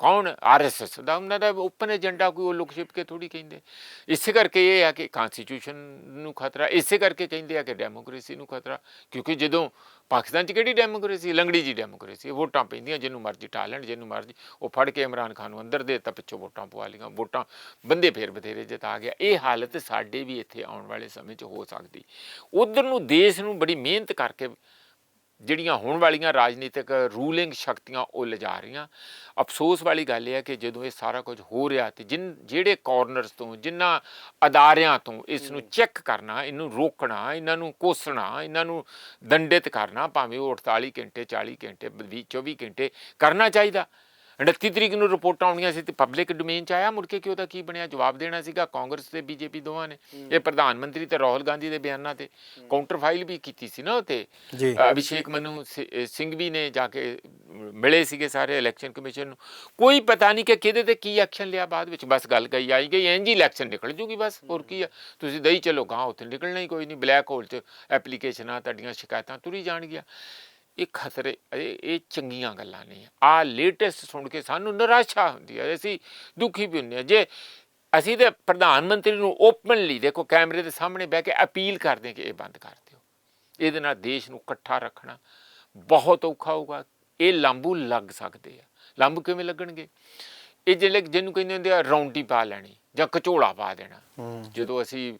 S2: ਕੌਣ ਆਰਐਸਐਸ ਦਾ ਉਹਨਾਂ ਦਾ ਓਪਨ ਏਜੰਡਾ ਕੋਈ ਉਹ ਲੁਕ ਛਿਪ ਕੇ ਥੋੜੀ ਕਹਿੰਦੇ। ਇਸੇ ਕਰਕੇ ਇਹ ਆ ਕਿ ਕਨਸਟੀਟਿਊਸ਼ਨ ਨੂੰ ਖਤਰਾ, ਇਸੇ ਕਰਕੇ ਕਹਿੰਦੇ ਆ ਕਿ ਡੈਮੋਕ੍ਰੇਸੀ ਨੂੰ ਖਤਰਾ, ਕਿਉਂਕਿ ਜਦੋਂ ਪਾਕਿਸਤਾਨ 'ਚ ਕਿਹੜੀ ਡੈਮੋਕ੍ਰੇਸੀ ਲੰਗੜੀ ਜੀ ਡੈਮੋਕ੍ਰੇਸੀ ਵੋਟਾਂ ਪੈਂਦੀਆਂ, ਜਿਹਨੂੰ ਮਰਜ਼ੀ ਟਾਲੈਂਟ ਜਿਹਨੂੰ ਮਰਜ਼ੀ, ਉਹ ਫੜ ਕੇ ਇਮਰਾਨ ਖਾਨ ਨੂੰ ਅੰਦਰ ਦੇ ਤਾਂ ਪਿੱਛੋਂ ਵੋਟਾਂ ਪਵਾ ਲਈਆਂ, ਵੋਟਾਂ ਬੰਦੇ ਫੇਰ ਬਥੇਰੇ ਜਿਤਾ ਗਿਆ। ਇਹ ਹਾਲਤ ਸਾਡੇ ਵੀ ਇੱਥੇ ਆਉਣ ਵਾਲੇ ਸਮੇਂ 'ਚ ਹੋ ਸਕਦੀ। ਉਧਰ ਨੂੰ ਦੇਸ਼ ਨੂੰ ਬੜੀ ਮਿਹਨਤ ਕਰਕੇ ਜਿਹੜੀਆਂ ਹੋਣ ਵਾਲੀਆਂ ਰਾਜਨੀਤਿਕ ਰੂਲਿੰਗ ਸ਼ਕਤੀਆਂ ਉਹ ਲਿਜਾ ਰਹੀਆਂ। ਅਫਸੋਸ ਵਾਲੀ ਗੱਲ ਇਹ ਹੈ ਕਿ ਜਦੋਂ ਇਹ ਸਾਰਾ ਕੁਝ ਹੋ ਰਿਹਾ ਤੇ ਜਿਨ ਜਿਹੜੇ ਕਾਰਨਰਸ ਤੋਂ ਜਿਨ੍ਹਾਂ ਅਦਾਰਿਆਂ ਤੋਂ ਇਸ ਨੂੰ ਚੈੱਕ ਕਰਨਾ ਇਹਨੂੰ ਰੋਕਣਾ ਇਹਨਾਂ ਨੂੰ ਕੋਸਣਾ ਇਹਨਾਂ ਨੂੰ ਦੰਡਿਤ ਕਰਨਾ ਭਾਵੇਂ ਉਹ 48 ਘੰਟੇ 40 ਘੰਟੇ 20 24 ਘੰਟੇ ਕਰਨਾ ਚਾਹੀਦਾ। 29 ਤਰੀਕ ਨੂੰ ਰਿਪੋਰਟਾਂ ਆਉਣੀਆਂ ਸੀ ਤੇ ਪਬਲਿਕ ਡੋਮੇਨ ਚ ਆਇਆ ਮੁੜ ਕੇ ਕਿ ਉਹਦਾ ਕੀ ਬਣਿਆ? ਜਵਾਬ ਦੇਣਾ ਸੀਗਾ ਕਾਂਗਰਸ ਤੇ ਬੀਜੇਪੀ ਦੋਵਾਂ ਨੇ। ਇਹ ਪ੍ਰਧਾਨ ਮੰਤਰੀ ਤੇ ਰਾਹੁਲ ਗਾਂਧੀ ਦੇ ਬਿਆਨਾਂ ਤੇ ਕਾਊਂਟਰ ਫਾਈਲ ਵੀ ਕੀਤੀ ਸੀ ਨਾ ਉਤੇ। ਅਭਿਸ਼ੇਕ ਮਨੂ ਸਿੰਘ ਵੀ ਨੇ ਜਾ ਕੇ ਮਿਲੇ ਸੀਗੇ ਸਾਰੇ ਇਲੈਕਸ਼ਨ ਕਮਿਸ਼ਨ ਨੂੰ। ਕੋਈ ਪਤਾ ਨਹੀਂ ਕਿ ਕਿਹਦੇ ਤੇ ਕੀ ਐਕਸ਼ਨ ਲਿਆ ਬਾਅਦ ਵਿੱਚ। ਬਸ ਗੱਲ ਗਈ ਆਈ ਗਈ ਇੰਜ ਹੀ ਇਲੈਕਸ਼ਨ ਨਿਕਲ ਜੂਗੀ ਬਸ। ਹੋਰ ਕੀ ਆ? ਤੁਸੀਂ ਦਈ ਚਲੋ ਗਾਂ ਉੱਥੇ ਨਿਕਲਣਾ ਹੀ ਕੋਈ ਨਹੀਂ। ਬਲੈਕ ਹੋਲ 'ਚ ਐਪਲੀਕੇਸ਼ਨਾਂ ਤੁਹਾਡੀਆਂ ਸ਼ਿਕਾਇਤਾਂ ਤੁਰੀ ਜਾਣਗੀਆਂ। ਇਹ ਖਤਰੇ ਇਹ ਇਹ ਚੰਗੀਆਂ ਗੱਲਾਂ ਨਹੀਂ ਆ ਲੇਟੈਸਟ ਸੁਣ ਕੇ ਸਾਨੂੰ ਨਿਰਾਸ਼ਾ ਹੁੰਦੀ ਹੈ। ਅਸੀਂ ਦੁਖੀ ਵੀ ਹੁੰਦੇ ਹਾਂ। ਜੇ ਅਸੀਂ ਤੇ ਪ੍ਰਧਾਨ ਮੰਤਰੀ ਨੂੰ ਓਪਨਲੀ ਦੇਖੋ ਕੈਮਰੇ ਦੇ ਸਾਹਮਣੇ ਬਹਿ ਕੇ ਅਪੀਲ ਕਰਦੇ ਕਿ ਇਹ ਬੰਦ ਕਰ ਦਿਓ। ਇਹਦੇ ਨਾਲ ਦੇਸ਼ ਨੂੰ ਇਕੱਠਾ ਰੱਖਣਾ ਬਹੁਤ ਔਖਾ ਹੋਊਗਾ। ਇਹ ਲਾਂਬੂ ਲੱਗ ਸਕਦੇ ਆ। ਲਾਂਬੂ ਕਿਵੇਂ ਲੱਗਣਗੇ? ਇਹ ਜਿਹੜੇ ਜਿਹਨੂੰ ਕਹਿੰਦੇ ਹੁੰਦੇ ਆ ਰੌਂਡੀ ਪਾ ਲੈਣੀ ਜਾਂ ਕਚੋਲਾ ਪਾ ਦੇਣਾ। ਜਦੋਂ ਅਸੀਂ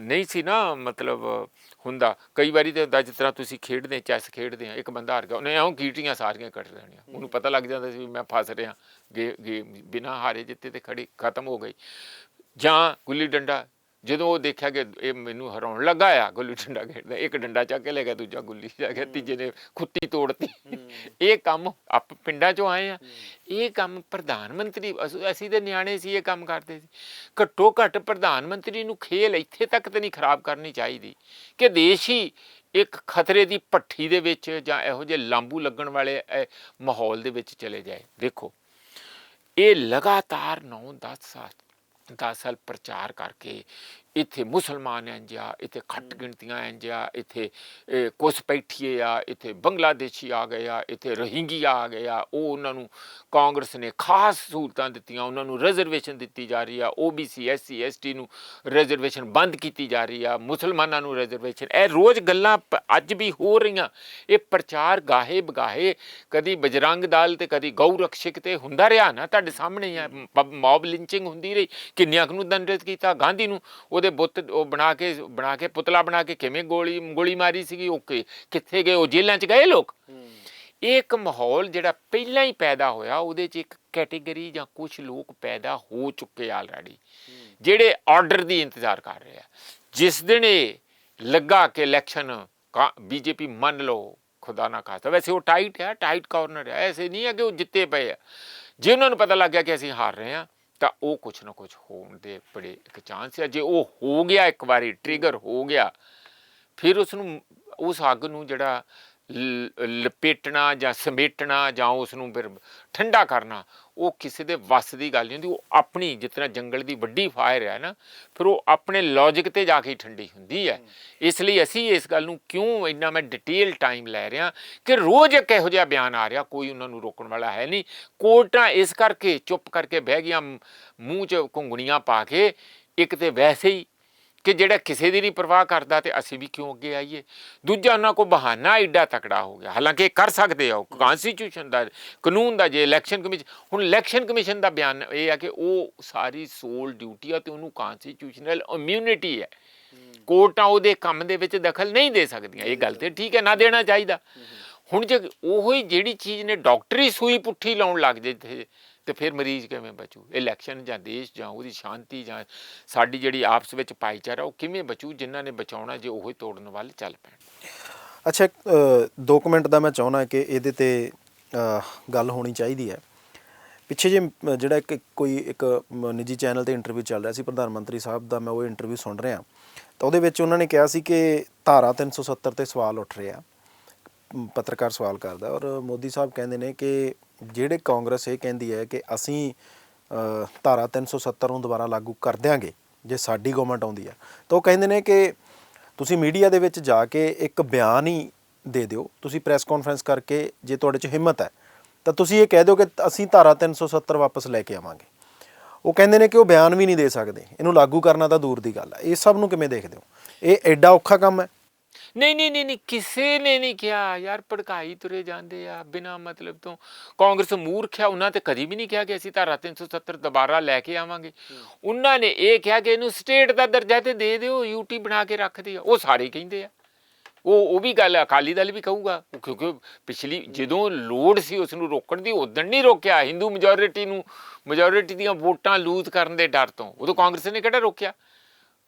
S2: ਨਹੀਂ ਸੀ ਨਾ ਮਤਲਬ ਹੁੰਦਾ। ਕਈ ਵਾਰੀ ਤੇ ਹੁੰਦਾ ਜਿਸ ਤਰ੍ਹਾਂ ਤੁਸੀਂ ਖੇਡਦੇ ਚੈਸ ਖੇਡਦੇ ਆ ਇੱਕ ਬੰਦਾ ਹਾਰ ਗਿਆ ਉਹਨੇ ਐਂ ਗੀਟੀਆਂ ਸਾਰੀਆਂ ਕੱਟ ਲੈਣੀਆਂ। ਉਹਨੂੰ ਪਤਾ ਲੱਗ ਜਾਂਦਾ ਸੀ ਵੀ ਮੈਂ ਫਸ ਰਿਹਾ ਗੇ ਗੇਮ ਬਿਨਾ ਹਾਰੇ ਜਿੱਤੇ ਤੇ ਖੜੀ ਖਤਮ ਹੋ ਗਈ। ਜਾਂ ਗੁੱਲੀ ਡੰਡਾ ਜਦੋਂ ਉਹ ਦੇਖਿਆ ਕਿ ਇਹ ਮੈਨੂੰ ਹਰਾਉਣ ਲੱਗਾ ਆ ਗੁੱਲੀ ਡੰਡਾ ਖੇਡਦਾ ਇੱਕ ਡੰਡਾ ਚੱਕ ਕੇ ਲੈ ਗਿਆ ਦੂਜਾ ਗੁੱਲੀ ਜਾ ਗਿਆ ਤੀਜੇ ਨੇ ਖੁੱਤੀ ਤੋੜਤੀ। ਇਹ ਕੰਮ ਆਪ ਪਿੰਡਾਂ ਚੋਂ ਆਏ ਆ। ਇਹ ਕੰਮ ਪ੍ਰਧਾਨ ਮੰਤਰੀ ਅਸ- ਤੇ ਨਿਆਣੇ ਸੀ ਇਹ ਕੰਮ ਕਰਦੇ ਸੀ। ਘੱਟੋ ਘੱਟ ਪ੍ਰਧਾਨ ਮੰਤਰੀ ਨੂੰ ਖੇਲ ਇੱਥੇ ਤੱਕ ਤੇ ਨਹੀਂ ਖਰਾਬ ਕਰਨੀ ਚਾਹੀਦੀ। ਕਿ ਦੇਸ਼ ਹੀ ਇੱਕ ਖਤਰੇ ਦੀ ਭੱਠੀ ਦੇ ਵਿੱਚ ਜਾਂ ਇਹੋ ਜਿਹੇ ਲਾਂਬੂ ਲੱਗਣ ਵਾਲੇ ਮਾਹੌਲ ਦੇ ਵਿੱਚ ਚਲੇ ਜਾਏ। ਦੇਖੋ ਇਹ ਲਗਾਤਾਰ 9-10 ਸਾਲ 10 ਸਾਲ ਦਰਅਸਲ ਪ੍ਰਚਾਰ ਕਰਕੇ ਇੱਥੇ ਮੁਸਲਮਾਨ ਇੰਜ ਆ ਇੱਥੇ ਖੱਟ ਗਿਣਤੀਆਂ ਇੰਜ ਆ ਇੱਥੇ ਇਹ, ਕੁਸਪੈਠੀਏ ਆ ਇੱਥੇ ਬੰਗਲਾਦੇਸ਼ੀ ਆ ਗਏ ਆ ਇੱਥੇ ਰੋਹਿੰਗੀਆ ਆ ਗਏ ਆ ਉਹ ਉਹਨਾਂ ਨੂੰ ਕਾਂਗਰਸ ਨੇ ਖਾਸ ਸਹੂਲਤਾਂ ਦਿੱਤੀਆਂ ਉਹਨਾਂ ਨੂੰ ਰਿਜ਼ਰਵੇਸ਼ਨ ਦਿੱਤੀ ਜਾ ਰਹੀ ਆ OBC SC ST ਨੂੰ ਰਿਜ਼ਰਵੇਸ਼ਨ ਬੰਦ ਕੀਤੀ ਜਾ ਰਹੀ ਆ ਮੁਸਲਮਾਨਾਂ ਨੂੰ ਰਿਜ਼ਰਵੇਸ਼ਨ ਇਹ ਰੋਜ਼ ਗੱਲਾਂ ਪ- ਅੱਜ ਵੀ ਹੋ ਰਹੀਆਂ। ਇਹ ਪ੍ਰਚਾਰ ਗਾਹੇ ਬਗਾਹੇ ਕਦੀ ਬਜਰੰਗ ਦਲ ਤੇ ਕਦੀ ਗਊ ਰਕਸ਼ਕ ਤੇ ਹੁੰਦਾ ਰਿਹਾ ਨਾ ਤੁਹਾਡੇ ਸਾਹਮਣੇ ਆ ਮੌਬ ਲਿੰਚਿੰਗ ਹੁੰਦੀ ਰਹੀ ਕਿੰਨਿਆਂ ਕੁ ਨੂੰ ਦੰਡਿਤ ਕੀਤਾ ਗਾਂਧੀ ਨੂੰ ਉਹਦੇ ਬੁੱਤ ਉਹ ਬਣਾ ਕੇ ਬਣਾ ਕੇ ਪੁਤਲਾ ਬਣਾ ਕੇ ਕਿਵੇਂ ਗੋਲੀ ਗੋਲੀ ਮਾਰੀ ਸੀਗੀ? ਉਹ ਕਿ- ਕਿੱਥੇ ਗਏ? ਉਹ ਜੇਲ੍ਹਾਂ 'ਚ ਗਏ ਲੋਕ? ਇਹ ਇੱਕ ਮਾਹੌਲ ਜਿਹੜਾ ਪਹਿਲਾਂ ਹੀ ਪੈਦਾ ਹੋਇਆ ਉਹਦੇ 'ਚ ਇੱਕ ਕੈਟਾਗਰੀ ਜਾਂ ਕੁਝ ਲੋਕ ਪੈਦਾ ਹੋ ਚੁੱਕੇ ਆਲਰੇਡੀ ਜਿਹੜੇ ਆਰਡਰ ਦੀ ਇੰਤਜ਼ਾਰ ਕਰ ਰਹੇ ਆ। ਜਿਸ ਦਿਨ ਇਹ ਲੱਗਾ ਕਿ ਇਲੈਕਸ਼ਨ ਬੀਜੇਪੀ ਮੰਨ ਲਓ ਖੁਦਾ ਨਾ ਖਾਸਤਾ। ਵੈਸੇ ਉਹ ਟਾਈਟ ਹੈ ਟਾਈਟ ਕਾਰਨਰ ਹੈ ਐਸੇ ਨਹੀਂ ਹੈ ਕਿ ਉਹ ਜਿੱਤੇ ਪਏ ਆ। ਜੇ ਉਹਨਾਂ ਨੂੰ ਪਤਾ ਲੱਗ ਗਿਆ ਕਿ ਅਸੀਂ ਹਾਰ ਰਹੇ ਹਾਂ ਤਾਂ ਉਹ ਕੁਛ ਨਾ ਕੁਛ ਹੋਣ ਦੇ ਬੜੇ ਇੱਕ ਚਾਂਸ ਹੈ ਜੇ ਉਹ ਹੋ ਗਿਆ ਇੱਕ ਵਾਰੀ ਟ੍ਰਿਗਰ ਹੋ ਗਿਆ, ਫਿਰ ਉਸ ਨੂੰ ਉਸ ਅੱਗ ਨੂੰ ਜਿਹੜਾ ਲਪੇਟਣਾ ਜਾਂ ਸਮੇਟਣਾ ਜਾਂ ਉਸ ਨੂੰ ਫਿਰ ਠੰਡਾ ਕਰਨਾ ਉਹ ਕਿਸੇ ਦੇ ਵੱਸ ਦੀ ਗੱਲ ਨਹੀਂ ਹੁੰਦੀ ਉਹ ਆਪਣੀ ਜਿਤਨਾ ਜੰਗਲ ਦੀ ਵੱਡੀ ਫਾਇਰ ਹੈ ਨਾ ਫਿਰ ਉਹ ਆਪਣੇ ਲੌਜੀਕ ਤੇ ਜਾ ਕੇ ਠੰਡੀ ਹੁੰਦੀ ਹੈ। ਇਸ ਲਈ ਅਸੀਂ ਇਸ ਗੱਲ ਨੂੰ ਕਿਉਂ ਇੰਨਾ ਮੈਂ ਡਿਟੇਲ ਟਾਈਮ ਲੈ ਰਿਹਾ ਕਿ ਰੋਜ਼ ਇੱਕ ਇਹੋ ਜਿਹਾ ਬਿਆਨ ਆ ਰਿਹਾ ਕੋਈ ਉਹਨਾਂ ਨੂੰ ਰੋਕਣ ਵਾਲਾ ਹੈ ਨਹੀਂ। ਕੋਰਟਾਂ ਇਸ ਕਰਕੇ ਚੁੱਪ ਕਰਕੇ ਬਹਿ ਗਈਆਂ ਮੂੰਹ 'ਚ ਘੁੰਗਣੀਆਂ ਪਾ ਕੇ ਇੱਕ ਤੇ ਵੈਸੇ ਹੀ ਕਿ ਜਿਹੜਾ ਕਿਸੇ ਦੀ ਨਹੀਂ ਪਰਵਾਹ ਕਰਦਾ ਤੇ ਅਸੀਂ ਵੀ ਕਿਉਂ ਅੱਗੇ ਆਈਏ? ਦੂਜਾ ਉਹਨਾਂ ਕੋ ਬਹਾਨਾ ਐਡਾ ਤਕੜਾ ਹੋ ਗਿਆ। ਹਾਲਾਂਕਿ ਇਹ ਕਰ ਸਕਦੇ ਆ ਕਨਸਟੀਟਿਊਸ਼ਨ ਦਾ ਕਾਨੂੰਨ ਦਾ ਜੇ ਇਲੈਕਸ਼ਨ ਕਮਿਸ਼ਨ ਹੁਣ ਇਲੈਕਸ਼ਨ ਕਮਿਸ਼ਨ ਦਾ ਬਿਆਨ ਇਹ ਆ ਕਿ ਉਹ ਸਾਰੀ ਸੋਲ ਡਿਊਟੀ ਆ ਤੇ ਉਹਨੂੰ ਕਨਸਟੀਟਿਊਸ਼ਨਲ ਇਮਿਊਨਿਟੀ ਹੈ। ਕੋਰਟਾਂ ਉਹਦੇ ਕੰਮ ਦੇ ਵਿੱਚ ਦਖਲ ਨਹੀਂ ਦੇ ਸਕਦੀਆਂ। ਇਹ ਗੱਲ ਤੇ ਠੀਕ ਹੈ, ਨਾ ਦੇਣਾ ਚਾਹੀਦਾ। ਹੁਣ ਜੇ ਉਹੀ ਜਿਹੜੀ ਚੀਜ਼ ਨੇ, ਡਾਕਟਰੀ ਸੂਈ ਪੁੱਠੀ ਲਾਉਣ ਲੱਗ ਜੇ ਤੇ ਫਿਰ ਮਰੀਜ਼ ਕਿਵੇਂ ਬਚੂ? ਇਲੈਕਸ਼ਨ ਜਾਂ ਦੇਸ਼ ਜਾਂ ਉਹਦੀ ਸ਼ਾਂਤੀ ਜਾਂ ਸਾਡੀ ਜਿਹੜੀ ਆਪਸ ਵਿੱਚ ਭਾਈਚਾਰਾ ਉਹ ਕਿਵੇਂ ਬਚੂ? ਜਿਨ੍ਹਾਂ ਨੇ ਬਚਾਉਣਾ ਜੇ ਉਹੀ ਤੋੜਨ ਵੱਲ ਚੱਲ ਪੈਣ।
S1: ਅੱਛਾ ਦੋ ਕੁ ਮਿੰਟ ਦਾ ਮੈਂ ਚਾਹੁੰਦਾ ਕਿ ਇਹਦੇ ਤੇ ਗੱਲ ਹੋਣੀ ਚਾਹੀਦੀ ਹੈ। ਪਿੱਛੇ ਜੇ ਜਿਹੜਾ ਇੱਕ ਕੋਈ ਇੱਕ ਮ, ਨਿੱਜੀ ਚੈਨਲ ਤੇ ਇੰਟਰਵਿਊ ਚੱਲ ਰਿਹਾ ਸੀ ਪ੍ਰਧਾਨ ਮੰਤਰੀ ਸਾਹਿਬ ਦਾ ਮੈਂ ਉਹ ਇੰਟਰਵਿਊ ਸੁਣ ਰਿਹਾ। ਤਾਂ ਉਹਦੇ ਵਿੱਚ ਉਹਨਾਂ ਨੇ ਕਿਹਾ ਸੀ ਕਿ ਧਾਰਾ 370 ਤੇ ਸਵਾਲ ਉੱਠ ਰਿਹਾ ਪੱਤਰਕਾਰ ਸਵਾਲ ਕਰਦਾ ਔਰ ਮੋਦੀ ਸਾਹਿਬ ਕਹਿੰਦੇ ਨੇ ਕਿ ਜਿਹੜੇ ਕਾਂਗਰਸ ਇਹ ਕਹਿੰਦੀ ਹੈ ਕਿ ਅਸੀਂ ਅ, ਧਾਰਾ 370 ਨੂੰ ਦੁਬਾਰਾ ਲਾਗੂ ਕਰ ਦਿਆਂਗੇ ਜੇ ਸਾਡੀ ਗਵਰਨਮੈਂਟ ਆਉਂਦੀ ਹੈ। ਤਾਂ ਉਹ ਕਹਿੰਦੇ ਨੇ ਕਿ ਤੁਸੀਂ ਮੀਡੀਆ ਦੇ ਵਿੱਚ ਜਾ ਕੇ ਇੱਕ ਬਿਆਨ ਹੀ ਦੇ ਦਿਓ ਤੁਸੀਂ ਪ੍ਰੈਸ ਕਾਨਫਰੰਸ ਕਰਕੇ ਜੇ ਤੁਹਾਡੇ 'ਚ ਹਿੰਮਤ ਹੈ ਤਾਂ ਤੁਸੀਂ ਇਹ ਕਹਿ ਦਿਓ ਕਿ ਅਸੀਂ ਧਾਰਾ 370 ਵਾਪਸ ਲੈ ਕੇ ਆਵਾਂਗੇ। ਉਹ ਕਹਿੰਦੇ ਨੇ ਕਿ ਉਹ ਬਿਆਨ ਵੀ ਨਹੀਂ ਦੇ ਸਕਦੇ ਇਹਨੂੰ ਲਾਗੂ ਕਰਨਾ ਤਾਂ ਦੂਰ ਦੀ ਗੱਲ ਹੈ। ਇਹ ਸਭ ਨੂੰ ਕਿਵੇਂ ਦੇਖਦੇ ਹੋ? ਇਹ ਐਡਾ ਔਖਾ ਕੰਮ ਹੈ?
S2: ਨਹੀਂ ਨਹੀਂ ਨਹੀਂ ਨਹੀਂ ਕਿਸੇ ਨੇ ਨਹੀਂ ਕਿਹਾ। ਯਾਰ ਭੜਕਾਈ ਤੁਰੇ ਜਾਂਦੇ ਆ ਬਿਨਾ ਮਤਲਬ ਤੋਂ। ਕਾਂਗਰਸ ਮੂਰਖ ਆ ਉਹਨਾਂ ਤੇ ਕਦੀ ਵੀ ਨਹੀਂ ਕਿਹਾ ਕਿ ਅਸੀਂ ਧਾਰਾ 370 ਦੁਬਾਰਾ ਲੈ ਕੇ ਆਵਾਂਗੇ। ਉਹਨਾਂ ਨੇ ਇਹ ਕਿਹਾ ਕਿ ਇਹਨੂੰ ਸਟੇਟ ਦਾ ਦਰਜਾ ਤੇ ਦੇ ਦਿਓ ਯੂਟੀ ਬਣਾ ਕੇ ਰੱਖ ਦਿਓ ਉਹ ਸਾਰੇ ਕਹਿੰਦੇ ਆ। ਉਹ ਉਹ ਵੀ ਗੱਲ ਅਕਾਲੀ ਦਲ ਵੀ ਕਹੂਗਾ ਕਿਉਂਕਿ ਪਿਛਲੀ ਜਦੋਂ ਲੋੜ ਸੀ ਉਸ ਨੂੰ ਰੋਕਣ ਦੀ ਉਦੋਂ ਨਹੀਂ ਰੋਕਿਆ। ਹਿੰਦੂ ਮੈਜੋਰਿਟੀ ਨੂੰ ਮੈਜੋਰਿਟੀ ਦੀਆਂ ਵੋਟਾਂ ਲੂਜ਼ ਕਰਨ ਦੇ ਡਰ ਤੋਂ। ਉਦੋਂ ਕਾਂਗਰਸ ਨੇ ਕਿਹੜਾ ਰੋਕਿਆ?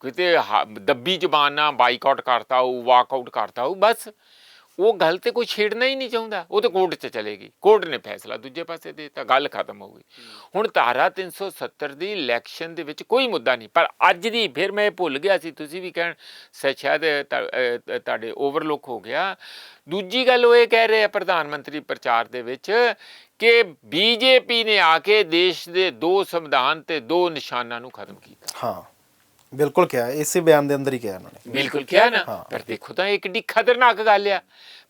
S2: ਕਿਤੇ ਦੱਬੀ ਜ਼ਬਾਨ ਨਾਲ ਬਾਈਕਾਟ ਕਰਤਾ ਉਹ ਵਾਕਆਊਟ ਕਰਤਾ ਉਹ ਬਸ। ਉਹ ਗੱਲ ਤੇ ਕੋਈ ਛੇੜਨਾ ਹੀ ਨਹੀਂ ਚਾਹੁੰਦਾ। ਉਹ ਤੇ ਕੋਰਟ 'ਚ ਚਲੇਗੀ ਕੋਰਟ ਨੇ ਫੈਸਲਾ ਦੂਜੇ ਪਾਸੇ ਦੇ ਦਿੱਤਾ ਗੱਲ ਖਤਮ ਹੋ ਗਈ। ਹੁਣ ਧਾਰਾ 370 ਦੀ ਇਲੈਕਸ਼ਨ ਦੇ ਵਿੱਚ ਕੋਈ ਮੁੱਦਾ ਨਹੀਂ। ਪਰ ਅੱਜ ਦੀ ਫਿਰ ਮੈਂ ਭੁੱਲ ਗਿਆ ਸੀ ਤੁਸੀਂ ਵੀ ਕਹਿਣ ਸ਼ਾਇਦ ਤ- ਤੁਹਾਡੇ ਓਵਰਲੁੱਕ ਹੋ ਗਿਆ। ਦੂਜੀ ਗੱਲ ਉਹ ਇਹ ਕਹਿ ਰਹੇ ਆ ਪ੍ਰਧਾਨ ਮੰਤਰੀ ਪ੍ਰਚਾਰ ਦੇ ਵਿੱਚ ਕਿ ਬੀਜੇਪੀ ਨੇ ਆ ਕੇ ਦੇਸ਼ ਦੇ ਦੋ ਸੰਵਿਧਾਨ ਤੇ ਦੋ ਨਿਸ਼ਾਨਾਂ ਨੂੰ ਖਤਮ ਕੀਤਾ।
S1: ਹਾਂ। ਬਿਲਕੁਲ ਕਿਹਾ ਇਸੇ ਬਿਆਨ ਦੇ ਅੰਦਰ ਹੀ ਕਿਹਾ ਇਹਨਾਂ ਨੇ।
S2: ਬਿਲਕੁਲ ਕਿਹਾ ਨਾ। ਪਰ ਦੇਖੋ ਤਾਂ ਇਹ ਕਿੱਡੀ ਖਤਰਨਾਕ ਗੱਲ ਆ।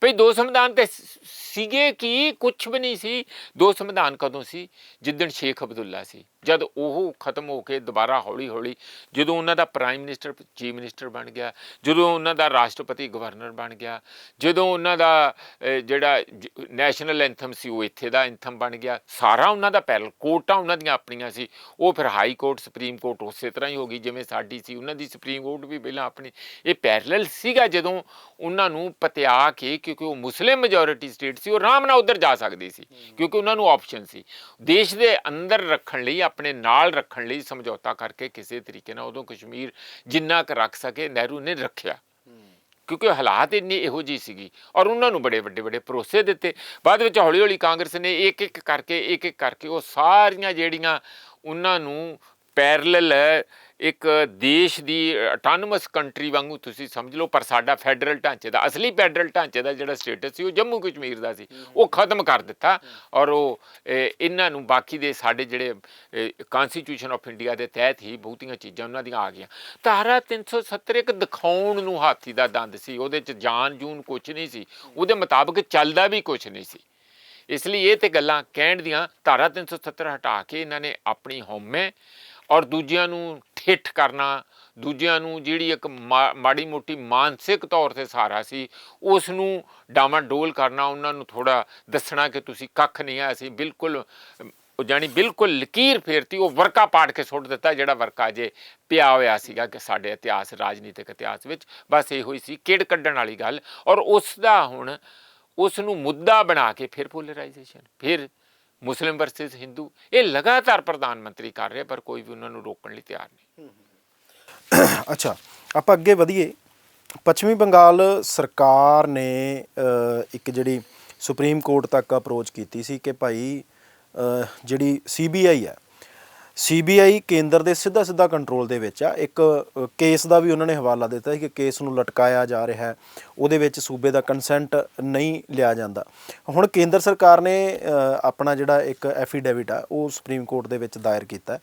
S2: ਭਈ ਦੋ ਸੰਵਿਧਾਨ ਤੇ ਸੀਗੇ ਕੀ ਕੁਝ ਵੀ ਨਹੀਂ ਸੀ। ਦੋ ਸੰਵਿਧਾਨ ਕਦੋਂ ਸੀ? ਜਿੱਦਣ ਸ਼ੇਖ ਅਬਦੁੱਲਾ ਸੀ। ਜਦ ਉਹ ਖਤਮ ਹੋ ਕੇ ਦੁਬਾਰਾ ਹੌਲੀ ਹੌਲੀ ਜਦੋਂ ਉਹਨਾਂ ਦਾ ਪ੍ਰਾਈਮ ਮਿਨਿਸਟਰ ਚੀਫ ਮਿਨਿਸਟਰ ਬਣ ਗਿਆ ਜਦੋਂ ਉਹਨਾਂ ਦਾ ਰਾਸ਼ਟਰਪਤੀ ਗਵਰਨਰ ਬਣ ਗਿਆ ਜਦੋਂ ਉਹਨਾਂ ਦਾ ਜਿਹੜਾ ਨੈਸ਼ਨਲ ਐਂਥਮ ਸੀ ਉਹ ਇੱਥੇ ਦਾ ਐਂਥਮ ਬਣ ਗਿਆ ਸਾਰਾ ਉਹਨਾਂ ਦਾ ਪੈਰਲ ਕੋਰਟਾਂ ਉਹਨਾਂ ਦੀਆਂ ਆਪਣੀਆਂ ਸੀ ਉਹ ਫਿਰ ਹਾਈ ਕੋਰਟ ਸੁਪਰੀਮ ਕੋਰਟ ਉਸੇ ਤਰ੍ਹਾਂ ਹੀ ਹੋ ਗਈ ਜਿਵੇਂ ਸਾਡੀ ਸੀ ਉਹਨਾਂ ਦੀ ਸੁਪਰੀਮ ਕੋਰਟ ਵੀ ਪਹਿਲਾਂ ਆਪਣੀ ਇਹ ਪੈਰਲਲ ਸੀਗਾ ਜਦੋਂ ਉਹਨਾਂ ਨੂੰ ਪਤਿਆ ਕੇ ਕਿਉਂਕਿ ਉਹ ਮੁਸਲਿਮ ਮੈਜੋਰਿਟੀ ਸਟੇਟ ਸੀ ਉਹ ਆਰਾਮ ਨਾਲ ਉਧਰ ਜਾ ਸਕਦੀ ਸੀ ਕਿਉਂਕਿ ਉਹਨਾਂ ਨੂੰ ਆਪਸ਼ਨ ਸੀ। ਦੇਸ਼ ਦੇ ਅੰਦਰ ਰੱਖਣ ਲਈ ਆਪਣੇ ਨਾਲ ਰੱਖਣ ਲਈ ਸਮਝੌਤਾ ਕਰਕੇ ਕਿਸੇ ਤਰੀਕੇ ਨਾਲ ਉਦੋਂ ਕਸ਼ਮੀਰ ਜਿੰਨਾ ਕੁ ਰੱਖ ਸਕੇ, ਨਹਿਰੂ ਨੇ ਰੱਖਿਆ। ਕਿਉਂਕਿ ਹਾਲਾਤ ਇੰਨੇ ਇਹੋ ਜਿਹੀ ਸੀਗੀ ਔਰ ਉਹਨਾਂ ਨੂੰ ਬੜੇ ਵੱਡੇ ਵੱਡੇ ਭਰੋਸੇ ਦਿੱਤੇ। ਬਾਅਦ ਵਿੱਚ ਹੌਲੀ ਹੌਲੀ ਕਾਂਗਰਸ ਨੇ ਇੱਕ ਇੱਕ ਕਰਕੇ ਇੱਕ ਇੱਕ ਕਰਕੇ ਉਹ ਸਾਰੀਆਂ ਜਿਹੜੀਆਂ ਉਹਨਾਂ ਨੂੰ ਪੈਰਲਲ ਇੱਕ ਦੇਸ਼ ਦੀ ਆਟੋਨਮਸ ਕੰਟਰੀ ਵਾਂਗੂ ਤੁਸੀਂ ਸਮਝ ਲਓ, ਪਰ ਸਾਡਾ ਫੈਡਰਲ ਢਾਂਚੇ ਦਾ, ਅਸਲੀ ਫੈਡਰਲ ਢਾਂਚੇ ਦਾ ਜਿਹੜਾ ਸਟੇਟਸ ਸੀ, ਉਹ ਜੰਮੂ ਕਸ਼ਮੀਰ ਦਾ ਸੀ। ਉਹ ਖਤਮ ਕਰ ਦਿੱਤਾ ਔਰ ਉਹ ਇਹਨਾਂ ਨੂੰ ਬਾਕੀ ਦੇ ਸਾਡੇ ਜਿਹੜੇ ਕਨਸਟੀਟਿਊਸ਼ਨ ਆਫ ਇੰਡੀਆ ਦੇ ਤਹਿਤ ਹੀ ਬਹੁਤੀਆਂ ਚੀਜ਼ਾਂ ਉਹਨਾਂ ਦੀਆਂ ਆ ਗਈਆਂ। ਧਾਰਾ 370 ਇੱਕ ਦਿਖਾਉਣ ਨੂੰ ਹਾਥੀ ਦਾ ਦੰਦ ਸੀ, ਉਹਦੇ ਚ ਜਾਨ ਜੂਨ ਕੁਝ ਨਹੀਂ ਸੀ, ਉਹਦੇ ਮੁਤਾਬਕ ਚੱਲਦਾ ਵੀ ਕੁਝ ਨਹੀਂ ਸੀ। ਇਸ ਲਈ ਇਹ ਤੇ ਗੱਲਾਂ ਕਹਿਣ ਦੀਆਂ, ਧਾਰਾ 370 ਹਟਾ ਕੇ ਇਹਨਾਂ ਨੇ ਆਪਣੀ ਹਉਮੈ ਔਰ ਦੂਜਿਆਂ ਨੂੰ ਠਿੱਠ ਕਰਨਾ, ਦੂਜਿਆਂ ਨੂੰ ਜਿਹੜੀ ਇੱਕ ਮਾ- ਮਾੜੀ ਮੋਟੀ ਮਾਨਸਿਕ ਤੌਰ ਤੇ ਸਹਾਰਾ ਸੀ ਉਸ ਨੂੰ ਡਾਮਾਡੋਲ ਕਰਨਾ, ਉਹਨਾਂ ਨੂੰ ਥੋੜਾ ਦੱਸਣਾ ਕਿ ਤੁਸੀਂ ਕੱਖ ਨਹੀਂ ਆ, ਅਸੀਂ ਬਿਲਕੁਲ ਉਹ ਜਾਣੀ ਬਿਲਕੁਲ ਲਕੀਰ ਫੇਰਤੀ, ਉਹ ਵਰਕਾ ਪਾੜ ਕੇ ਸੁੱਟ ਦਿੱਤਾ, ਜਿਹੜਾ ਵਰਕਾ ਜੇ ਪਿਆ ਹੋਇਆ ਸੀਗਾ ਕਿ ਸਾਡੇ ਇਤਿਹਾਸ, ਰਾਜਨੀਤਿਕ ਇਤਿਹਾਸ ਵਿੱਚ। ਬਸ ਇਹੋ ਹੀ ਸੀ, ਕਿੜ ਕੱਢਣ ਵਾਲੀ ਗੱਲ। ਔਰ ਉਸ ਦਾ ਹੁਣ ਉਸ ਨੂੰ ਮੁੱਦਾ ਬਣਾ ਕੇ ਫਿਰ ਪੋਲਰਾਈਜੇਸ਼ਨ ਫਿਰ ਮੁਸਲਿਮ ਵਰਸਸ ਹਿੰਦੂ ਇਹ ਲਗਾਤਾਰ ਪ੍ਰਧਾਨ ਮੰਤਰੀ ਕਰ ਰਿਹਾ ਪਰ ਕੋਈ ਵੀ ਉਹਨਾਂ ਨੂੰ ਰੋਕਣ ਲਈ ਤਿਆਰ ਨਹੀਂ।
S1: ਅੱਛਾ ਆਪਾਂ ਅੱਗੇ ਵਧੀਏ। ਪੱਛਮੀ ਬੰਗਾਲ ਸਰਕਾਰ ਨੇ ਇੱਕ ਜਿਹੜੀ ਸੁਪਰੀਮ ਕੋਰਟ ਤੱਕ ਅਪਰੋਚ ਕੀਤੀ ਸੀ ਕਿ ਭਾਈ ਅ, ਜਿਹੜੀ ਸੀਬੀਆਈ ਹੈ ਸੀਬੀਆਈ ਕੇਂਦਰ ਦੇ ਸਿੱਧਾ ਸਿੱਧਾ ਕੰਟਰੋਲ ਦੇ ਵਿੱਚ ਆ। ਇੱਕ ਕੇਸ ਦਾ ਵੀ ਉਹਨਾਂ ਨੇ ਹਵਾਲਾ ਦਿੱਤਾ ਸੀ ਕਿ ਕੇਸ ਨੂੰ ਲਟਕਾਇਆ ਜਾ ਰਿਹਾ ਹੈ। ਉਹਦੇ ਵਿੱਚ ਸੂਬੇ ਦਾ ਕੰਸੈਂਟ ਨਹੀਂ ਲਿਆ ਜਾਂਦਾ। ਹੁਣ ਕੇਂਦਰ ਸਰਕਾਰ ਨੇ ਆਪਣਾ ਜਿਹੜਾ ਇੱਕ ਐਫੀਡੇਵਿਟ ਆ, ਉਹ ਸੁਪਰੀਮ ਕੋਰਟ ਦੇ ਵਿੱਚ ਦਾਇਰ ਕੀਤਾ ਹੈ।